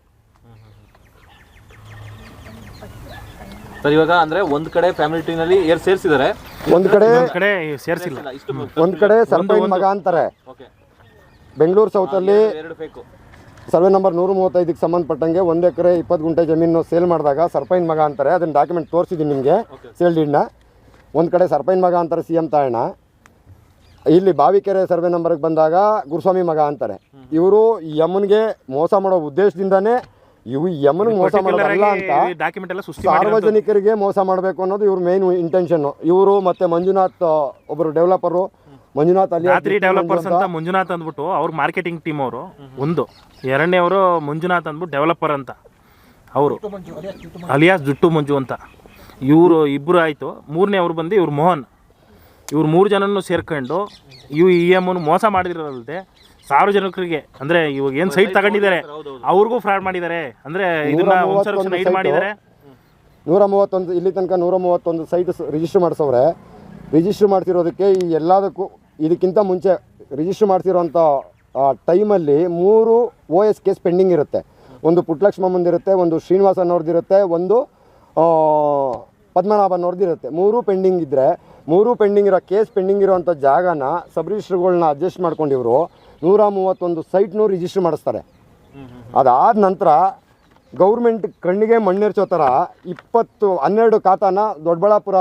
ಸರ್ ಇವಾಗ ಅಂದ್ರೆ ಒಂದ್ ಕಡೆ ಫ್ಯಾಮಿಲಿ ಟ್ರೀನಲ್ಲಿ ಏರ್ ಸೇರಿಸಿದ್ದಾರೆ ಒಂದು ಕಡೆ ಕಡೆ ಸೇರಿಸಿಲ್ಲ. ಒಂದ್ ಒಂದು ಕಡೆ ಸರ್ಪೈನ್ ಮಗ ಅಂತಾರೆ. ಓಕೆ. ಬೆಂಗಳೂರು ಸೌತಲ್ಲಿ ಎರಡು ಬೇಕು. ಸರ್ವೆ ನಂಬರ್ ನೂರ ಮೂವತ್ತೈದಕ್ಕೆ ಸಂಬಂಧಪಟ್ಟಂಗೆ ಒಂದು ಎಕರೆ ಇಪ್ಪತ್ತು ಗುಂಟೆ ಜಮೀನು ಸೇಲ್ ಮಾಡಿದಾಗ ಸರ್ಪೈನ್ ಮಗ ಅಂತಾರೆ. ಅದನ್ನು ಡಾಕ್ಯುಮೆಂಟ್ ತೋರಿಸಿದ್ದೀನಿ ನಿಮಗೆ ಸೇಲ್ ಡೀಡ್ನ ಒಂದು ಕಡೆ ಸರ್ಪೈನ್ ಮಗ ಅಂತಾರೆ ಸಿ ಎಂ ತಾಯಣ್ಣ. ಇಲ್ಲಿ ಬಾವಿಕೆರೆ ಸರ್ವೆ ನಂಬರ್ಗೆ ಬಂದಾಗ ಗುರುಸ್ವಾಮಿ ಮಗ ಅಂತಾರೆ. ಇವರು ಯಮನ್ಗೆ ಮೋಸ ಮಾಡೋ ಉದ್ದೇಶದಿಂದನೇ ಇವು ಯಮನ್ಗೆ ಮೋಸ ಮಾಡೋದಲ್ಲ ಅಂತ ಡಾಕ್ಯುಮೆಂಟ್ ಎಲ್ಲ ಸುಸ್ತಿ ಸಾರ್ವಜನಿಕರಿಗೆ ಮೋಸ ಮಾಡಬೇಕು ಅನ್ನೋದು ಇವ್ರ ಮೇನ್ ಇಂಟೆನ್ಷನ್ನು ಇವರು ಮತ್ತು ಮಂಜುನಾಥ್ ಒಬ್ಬರು ಡೆವಲಪರು ಮಂಜುನಾಥ್ ಅಲ್ಲಿ ರಾತ್ರಿ ಡೆವಲಪರ್ಸ್ ಅಂತ. ಮಂಜುನಾಥ್ ಅಂದ್ಬಿಟ್ಟು ಅವ್ರು ಮಾರ್ಕೆಟಿಂಗ್ ಟೀಮ್ ಅವರು ಒಂದು. ಎರಡನೇ ಅವರು ಮಂಜುನಾಥ್ ಅಂದ್ಬಿಟ್ಟು ಡೆವಲಪರ್ ಅಂತ. ಅವರು. ಅಲಿಯಾಸ್ ಜುಟ್ಟು ಮಂಜು ಅಂತ. ಇವರು ಇಬ್ಬರು ಆಯಿತು. ಮೂರನೇ ಅವ್ರು ಬಂದು ಇವ್ರು ಮೋಹನ್. ಇವ್ರು ಮೂರು ಜನನೂ ಸೇರ್ಕೊಂಡು ಇವು ಇ ಎಂ ಮೋಸ ಮಾಡಿದಿರೋದಲ್ಲದೆ ಸಾರ್ವಜನಿಕರಿಗೆ ಅಂದರೆ ಇವಾಗ ಏನು ಸೈಟ್ ತಗೊಂಡಿದ್ದಾರೆ ಅವ್ರಿಗೂ ಫ್ರಾಡ್ ಮಾಡಿದ್ದಾರೆ. ಅಂದರೆ ಇದನ್ನ ಇದು ಮಾಡಿದ್ದಾರೆ. ನೂರ ಮೂವತ್ತೊಂದು ಇಲ್ಲಿ ತನಕ ನೂರ ಮೂವತ್ತೊಂದು ಸೈಟ್ ರಿಜಿಸ್ಟರ್ ಮಾಡಿಸೋರೆ ರಿಜಿಸ್ಟರ್ ಮಾಡ್ತಿರೋದಕ್ಕೆ ಈ ಎಲ್ಲದಕ್ಕೂ ಇದಕ್ಕಿಂತ ಮುಂಚೆ ರಿಜಿಸ್ಟರ್ ಮಾಡ್ತಿರೋಂಥ ಟೈಮಲ್ಲಿ ಮೂರು ಒ ಎಸ್ ಕೇಸ್ ಪೆಂಡಿಂಗ್ ಇರುತ್ತೆ. ಒಂದು ಪುಟ್ಲಕ್ಷ್ಮಮ್ಮಂದು ಇರುತ್ತೆ ಒಂದು ಶ್ರೀನಿವಾಸನವ್ರದ್ದು ಇರುತ್ತೆ ಒಂದು ಪದ್ಮನಾಭನ್ ಪದ್ಮನಾಭನವ್ರದ್ದು ಇರುತ್ತೆ ಮೂರು ಪೆಂಡಿಂಗ್ ಇದ್ದರೆ ಮೂರು ಪೆಂಡಿಂಗ್ ಇರೋ ಕೇಸ್ ಪೆಂಡಿಂಗ್ ಇರೋವಂಥ ಜಾಗನ ಸಬ್ ಅಡ್ಜಸ್ಟ್ ಮಾಡ್ಕೊಂಡಿವರು, ನೂರ ಮೂವತ್ತೊಂದು ಸೈಟ್ನೂ ರಿಜಿಸ್ಟರ್ ಮಾಡಿಸ್ತಾರೆ. ಅದಾದ ನಂತರ ಗೌರ್ಮೆಂಟ್ ಕಣ್ಣಿಗೆ ಮಣ್ಣೆರ್ಚೋ ಥರ ಇಪ್ಪತ್ತು ಹನ್ನೆರಡು ಖಾತಾನ ದೊಡ್ಡಬಳ್ಳಾಪುರ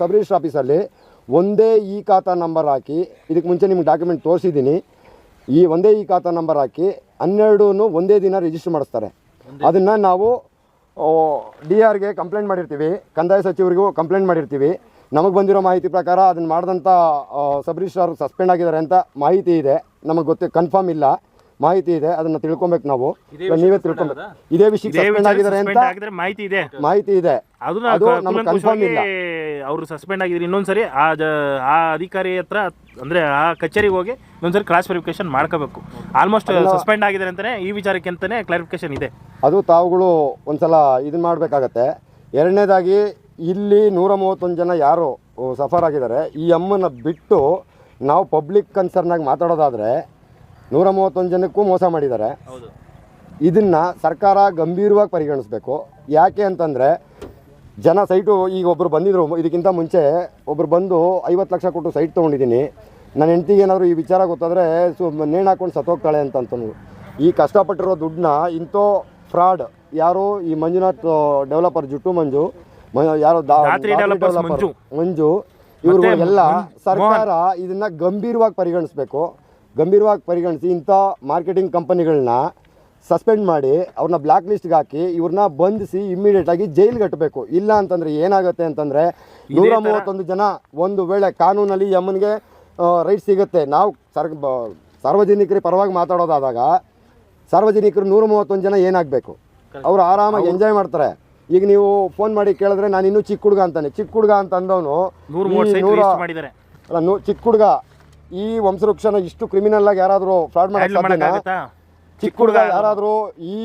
ಸಬ್ ಆಫೀಸಲ್ಲಿ ಒಂದೇ ಈ ಖಾತಾ ನಂಬರ್ ಹಾಕಿ ಇದಕ್ಕೆ ಮುಂಚೆ ನಿಮ್ಗೆ ಡಾಕ್ಯುಮೆಂಟ್ ತೋರಿಸಿದ್ದೀನಿ ಈ ಒಂದೇ ಈ ಖಾತಾ ನಂಬರ್ ಹಾಕಿ ಹನ್ನೆರಡೂ ಒಂದೇ ದಿನ ರಿಜಿಸ್ಟರ್ ಮಾಡಿಸ್ತಾರೆ. ಅದನ್ನು ನಾವು ಡಿ ಆರ್ಗೆ ಕಂಪ್ಲೇಂಟ್ ಮಾಡಿರ್ತೀವಿ ಕಂದಾಯ ಸಚಿವರಿಗೂ ಕಂಪ್ಲೇಂಟ್ ಮಾಡಿರ್ತೀವಿ. ನಮಗೆ ಬಂದಿರೋ ಮಾಹಿತಿ ಪ್ರಕಾರ ಅದನ್ನು ಮಾಡಿದಂಥ ಸಬ್ ರಿಜಿಸ್ಟ್ರಾರ್ ಸಸ್ಪೆಂಡ್ ಆಗಿದ್ದಾರೆ ಅಂತ ಮಾಹಿತಿ ಇದೆ. ನಮಗೆ ಗೊತ್ತೇ ಕನ್ಫರ್ಮ್ ಇಲ್ಲ. ಮಾಹಿತಿ ಇದೆ ಅದನ್ನ ತಿಳ್ಕೊಬೇಕು ನಾವು. ನೀವೇ ತಿಳ್ಕೊಬೇಕು. ಇದೇ ವಿಷಯ ಸಸ್ಪೆಂಡ್ ಆಗಿದ್ದಾರೆ ಅಂತ ಮಾಹಿತಿ ಇದೆ. ಮಾಹಿತಿ ಇದೆ. ಅದನ್ನ ಅದು ನಮ್ಗೆ ಕನ್ಫರ್ಮ್ ಇಲ್ಲ. ಅವರು ಸಸ್ಪೆಂಡ್ ಆಗಿದ್ರು. ಇನ್ನೊಂದ್ಸರಿ ಆ ಆ ಅಧಿಕಾರಿ ಹತ್ರ ಅಂದ್ರೆ ಆ ಕಚೇರಿಗೆ ಹೋಗಿ ಇನ್ನೊಂದ್ಸರಿ ಕ್ರಾಸ್ ವೆರಿಫಿಕೇಶನ್ ಮಾಡ್ಕೋಬೇಕು. ಆಲ್ಮೋಸ್ಟ್ ಸಸ್ಪೆಂಡ್ ಆಗಿದ್ದಾರೆ ಅಂತಾನೆ ಈ ವಿಚಾರಕ್ಕೆ ಅಂತಾನೆ ಕ್ಲಾರಿಫಿಕೇಶನ್ ಇದೆ. ಅದು ತಾವುಗಳು ಒಂದ್ಸಲ ಇದನ್ನ ಮಾಡಬೇಕಾಗತ್ತೆ. ಎರಡನೇದಾಗಿ ಇಲ್ಲಿ ನೂರ ಮೂವತ್ತೊಂದು ಜನ ಯಾರು ಸಫರ್ ಆಗಿದ್ದಾರೆ. ಈ ಅಮ್ಮನ ಬಿಟ್ಟು ನಾವು ಪಬ್ಲಿಕ್ ಕನ್ಸರ್ನಾಗಿ ಮಾತಾಡೋದಾದರೆ ನೂರ ಮೂವತ್ತೊಂದು ಜನಕ್ಕೂ ಮೋಸ ಮಾಡಿದ್ದಾರೆ. ಇದನ್ನು ಸರ್ಕಾರ ಗಂಭೀರವಾಗಿ ಪರಿಗಣಿಸಬೇಕು. ಯಾಕೆ ಅಂತಂದರೆ ಜನ ಸೈಟು ಈಗ ಒಬ್ಬರು ಬಂದಿದ್ರು ಇದಕ್ಕಿಂತ ಮುಂಚೆ ಒಬ್ರು ಬಂದು ಐವತ್ತು ಲಕ್ಷ ಕೊಟ್ಟು ಸೈಟ್ ತೊಗೊಂಡಿದ್ದೀನಿ. ನನ್ನ ಹೆಂಡ್ತಿಗೆ ಏನಾದರೂ ಈ ವಿಚಾರ ಗೊತ್ತಾದರೆ ಸು ನೇಣು ಹಾಕೊಂಡು ಸತ್ತೋಗ್ತಾಳೆ ಅಂತ ಅಂತಂದ್ರು ಈ ಕಷ್ಟಪಟ್ಟಿರೋ ದುಡ್ಡನ್ನ ಇಂಥೋ ಫ್ರಾಡ್ ಯಾರು ಈ ಮಂಜುನಾಥ್ ಡೆವಲಪರ್ ಜುಟ್ಟು ಮಂಜು ಯಾರು ದಾತ್ರಿ ಮಂಜು. ಇವರು ಎಲ್ಲ ಸರ್ಕಾರ ಇದನ್ನ ಗಂಭೀರವಾಗಿ ಪರಿಗಣಿಸಬೇಕು. ಗಂಭೀರವಾಗಿ ಪರಿಗಣಿಸಿ ಇಂಥ ಮಾರ್ಕೆಟಿಂಗ್ ಕಂಪನಿಗಳನ್ನ ಸಸ್ಪೆಂಡ್ ಮಾಡಿ ಅವ್ರನ್ನ ಬ್ಲ್ಯಾಕ್ ಲಿಸ್ಟ್ಗೆ ಹಾಕಿ ಇವ್ರನ್ನ ಬಂಧಿಸಿ ಇಮ್ಮಿಡಿಯೇಟ್ ಆಗಿ ಜೈಲ್ಗೆ ಕಟ್ಟಬೇಕು ಇಲ್ಲ ಅಂತಂದ್ರೆ ಏನಾಗುತ್ತೆ ಅಂತಂದ್ರೆ ನೂರ ಮೂವತ್ತೊಂದು ಜನ ಒಂದು ವೇಳೆ ಕಾನೂನಲ್ಲಿ ಯಮ್ಮನಿಗೆ ರೈಟ್ ಸಿಗುತ್ತೆ. ನಾವು ಸರ್ ಬ- ಸಾರ್ವಜನಿಕರ ಪರವಾಗಿ ಮಾತಾಡೋದಾದಾಗ ಸಾರ್ವಜನಿಕರು ನೂರ ಮೂವತ್ತೊಂದು ಜನ ಏನಾಗಬೇಕು? ಅವರು ಆರಾಮಾಗಿ ಎಂಜಾಯ್ ಮಾಡ್ತಾರೆ. ಈಗ ನೀವು ಫೋನ್ ಮಾಡಿ ಕೇಳಿದ್ರೆ ನಾನು ಇನ್ನೂ ಚಿಕ್ಕ ಹುಡುಗ ಅಂತಾನೆ. ಚಿಕ್ಕ ಹುಡುಗ ಅಂತ ಅಂದವನು ನೂರ ಅಲ್ಲ ಚಿಕ್ಕ ಹುಡುಗ ಈ ವಂಶವೃಕ್ಷನ ಇಷ್ಟು ಕ್ರಿಮಿನಲ್ ಆಗಿ ಯಾರಾದರೂ ಫ್ರಾಡ್ ಹ್ಯಾಂಡಲ್ ಮಾಡಕ್ಕೆ ಚಿಕ್ಕ ಹುಡುಗ ಯಾರಾದರೂ ಈ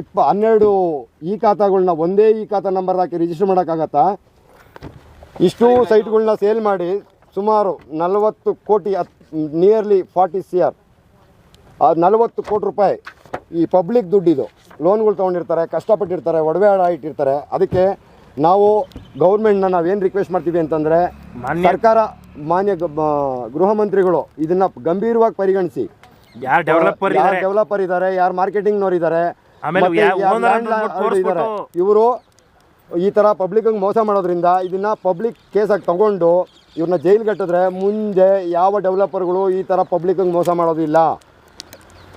ಇಪ್ಪ ಹನ್ನೆರಡು ಈ ಖಾತಾಗಳನ್ನ ಒಂದೇ ಈ ಖಾತಾ ನಂಬರ್ ಹಾಕಿ ರಿಜಿಸ್ಟರ್ ಮಾಡೋಕ್ಕಾಗತ್ತಾ? ಇಷ್ಟು ಸೈಟ್ಗಳನ್ನ ಸೇಲ್ ಮಾಡಿ ಸುಮಾರು ನಲವತ್ತು ಕೋಟಿ ನಿಯರ್ಲಿ ಫಾರ್ಟಿ ಸಿ ಆರ್ ನಲವತ್ತು ಕೋಟಿ ರೂಪಾಯಿ ಈ ಪಬ್ಲಿಕ್ ದುಡ್ಡಿದು ಲೋನ್ಗಳು ತೊಗೊಂಡಿರ್ತಾರೆ ಕಷ್ಟಪಟ್ಟಿರ್ತಾರೆ ಒಡವೆ ಆಡ ಇಟ್ಟಿರ್ತಾರೆ ಅದಕ್ಕೆ ನಾವು ಗೌರ್ಮೆಂಟ್ನ ನಾವೇನು ರಿಕ್ವೆಸ್ಟ್ ಮಾಡ್ತೀವಿ ಅಂತಂದರೆ ಸರ್ಕಾರ ಮಾನ್ಯ ಗೃಹ ಮಂತ್ರಿಗಳು ಇದನ್ನ ಗಂಭೀರವಾಗಿ ಪರಿಗಣಿಸಿ. ಯಾರು ಡೆವಲಪರ್ ಯಾರು ಇದ್ದಾರೆ ಡೆವಲಪರ್ ಇದ್ದಾರೆ ಯಾರು ಮಾರ್ಕೆಟಿಂಗ್ನವ್ರು ಇದ್ದಾರೆ ಅಂತ ಇವರು ಈ ಥರ ಪಬ್ಲಿಕ್ಗೆ ಮೋಸ ಮಾಡೋದ್ರಿಂದ ಇದನ್ನ ಪಬ್ಲಿಕ್ ಕೇಸಾಗಿ ತಗೊಂಡು ಇವ್ರನ್ನ ಜೈಲು ಕಟ್ಟಿದ್ರೆ ಮುಂದೆ ಯಾವ ಡೆವಲಪರ್ಗಳು ಈ ಥರ ಪಬ್ಲಿಕ್ಗೆ ಮೋಸ ಮಾಡೋದಿಲ್ಲ.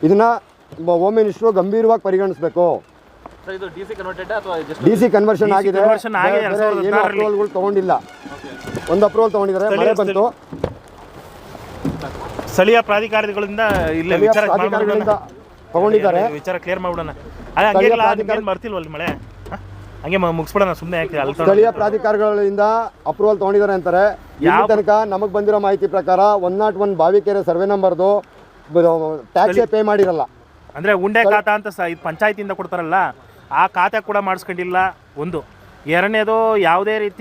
ಇದನ್ನ ಹೋಮ್ ಮಿನಿಸ್ಟ್ರು ಗಂಭೀರವಾಗಿ ಪರಿಗಣಿಸಬೇಕು. ಇದು ಡಿ ಸಿ ಕನ್ವರ್ಟೆಡ್ ಅಥವಾ ಡಿ ಸಿ ಕನ್ವರ್ಷನ್ ಆಗಿದೆ. conversion ಆಗಿದೆ ಬೇರೆ- ಎರಡ್ ಬೇರೆ ಸಾವಿರದ ಏನು ಹದಿನಾರರಲ್ಲಿ. ಅಪ್ರೂವಲ್ಗಳು ತಗೊಂಡಿಲ್ಲ. ಒಂದು ಅಪ್ರೂವಲ್ ತಗೊಂಡಿದ್ದಾರೆ ಮಳೆ ಬಂತು. ಸ್ಥಳೀಯ ಪ್ರಾಧಿಕಾರಗಳಿಂದ ಇಲ್ಲ ಸ್ಥಳೀಯ ವಿಚಾರ ಪ್ರಾಧಿಕಾರಗಳಿಂದ ತಗೊಂಡಿದ್ದಾರೆ. ವಿಚಾರ ಕ್ಲಿಯರ್ ಮಾಡ್ಬಿಡೋಣ ಅದೇ ಹಂಗಿಲ್ಲ ನಿಮ್ಗೇನು ಬರ್ತಿಲ್ವಲ್ಲ ಮಳೆ? ಹ? ಹಂಗೆ ಮ- ಮುಗಿಸ್ಬಿಡೋಣ ಸುಮ್ಮನೆ ಯಾಕೆ ಅಲ್ಲಿ ತಗೊಂಡು- ಸ್ಥಳೀಯ ಪ್ರಾಧಿಕಾರಗಳಿಂದ ಅಪ್ರೂವಲ್ ತಗೊಂಡಿದ್ದಾರೆ ಅಂತಾರೆ. ಇಲ್ಲಿ ಯಾವ- ತನಕ ನಮಗೆ ಬಂದಿರೋ ಮಾಹಿತಿ ಪ್ರಕಾರ one naught one Bavikere survey ನಂಬರ್ದು ಟ್ಯಾಕ್ಸೇ ಪೇ ಮಾಡಿರಲ್ಲ. ಅಂದ್ರೆ ಉಂಡೆ ಖಾತಾ ಅಂತ ಸ ಇದು ಪಂಚಾಯತಿಯಿಂದ ಕೊಡ್ತಾರಲ್ಲ? ಆ ಖಾತೆ ಕೂಡ ಮಾಡಿಸ್ಕೊಂಡಿಲ್ಲ. ಒಂದು. ಎರಡನೇದು ಯಾವುದೇ ರೀತಿ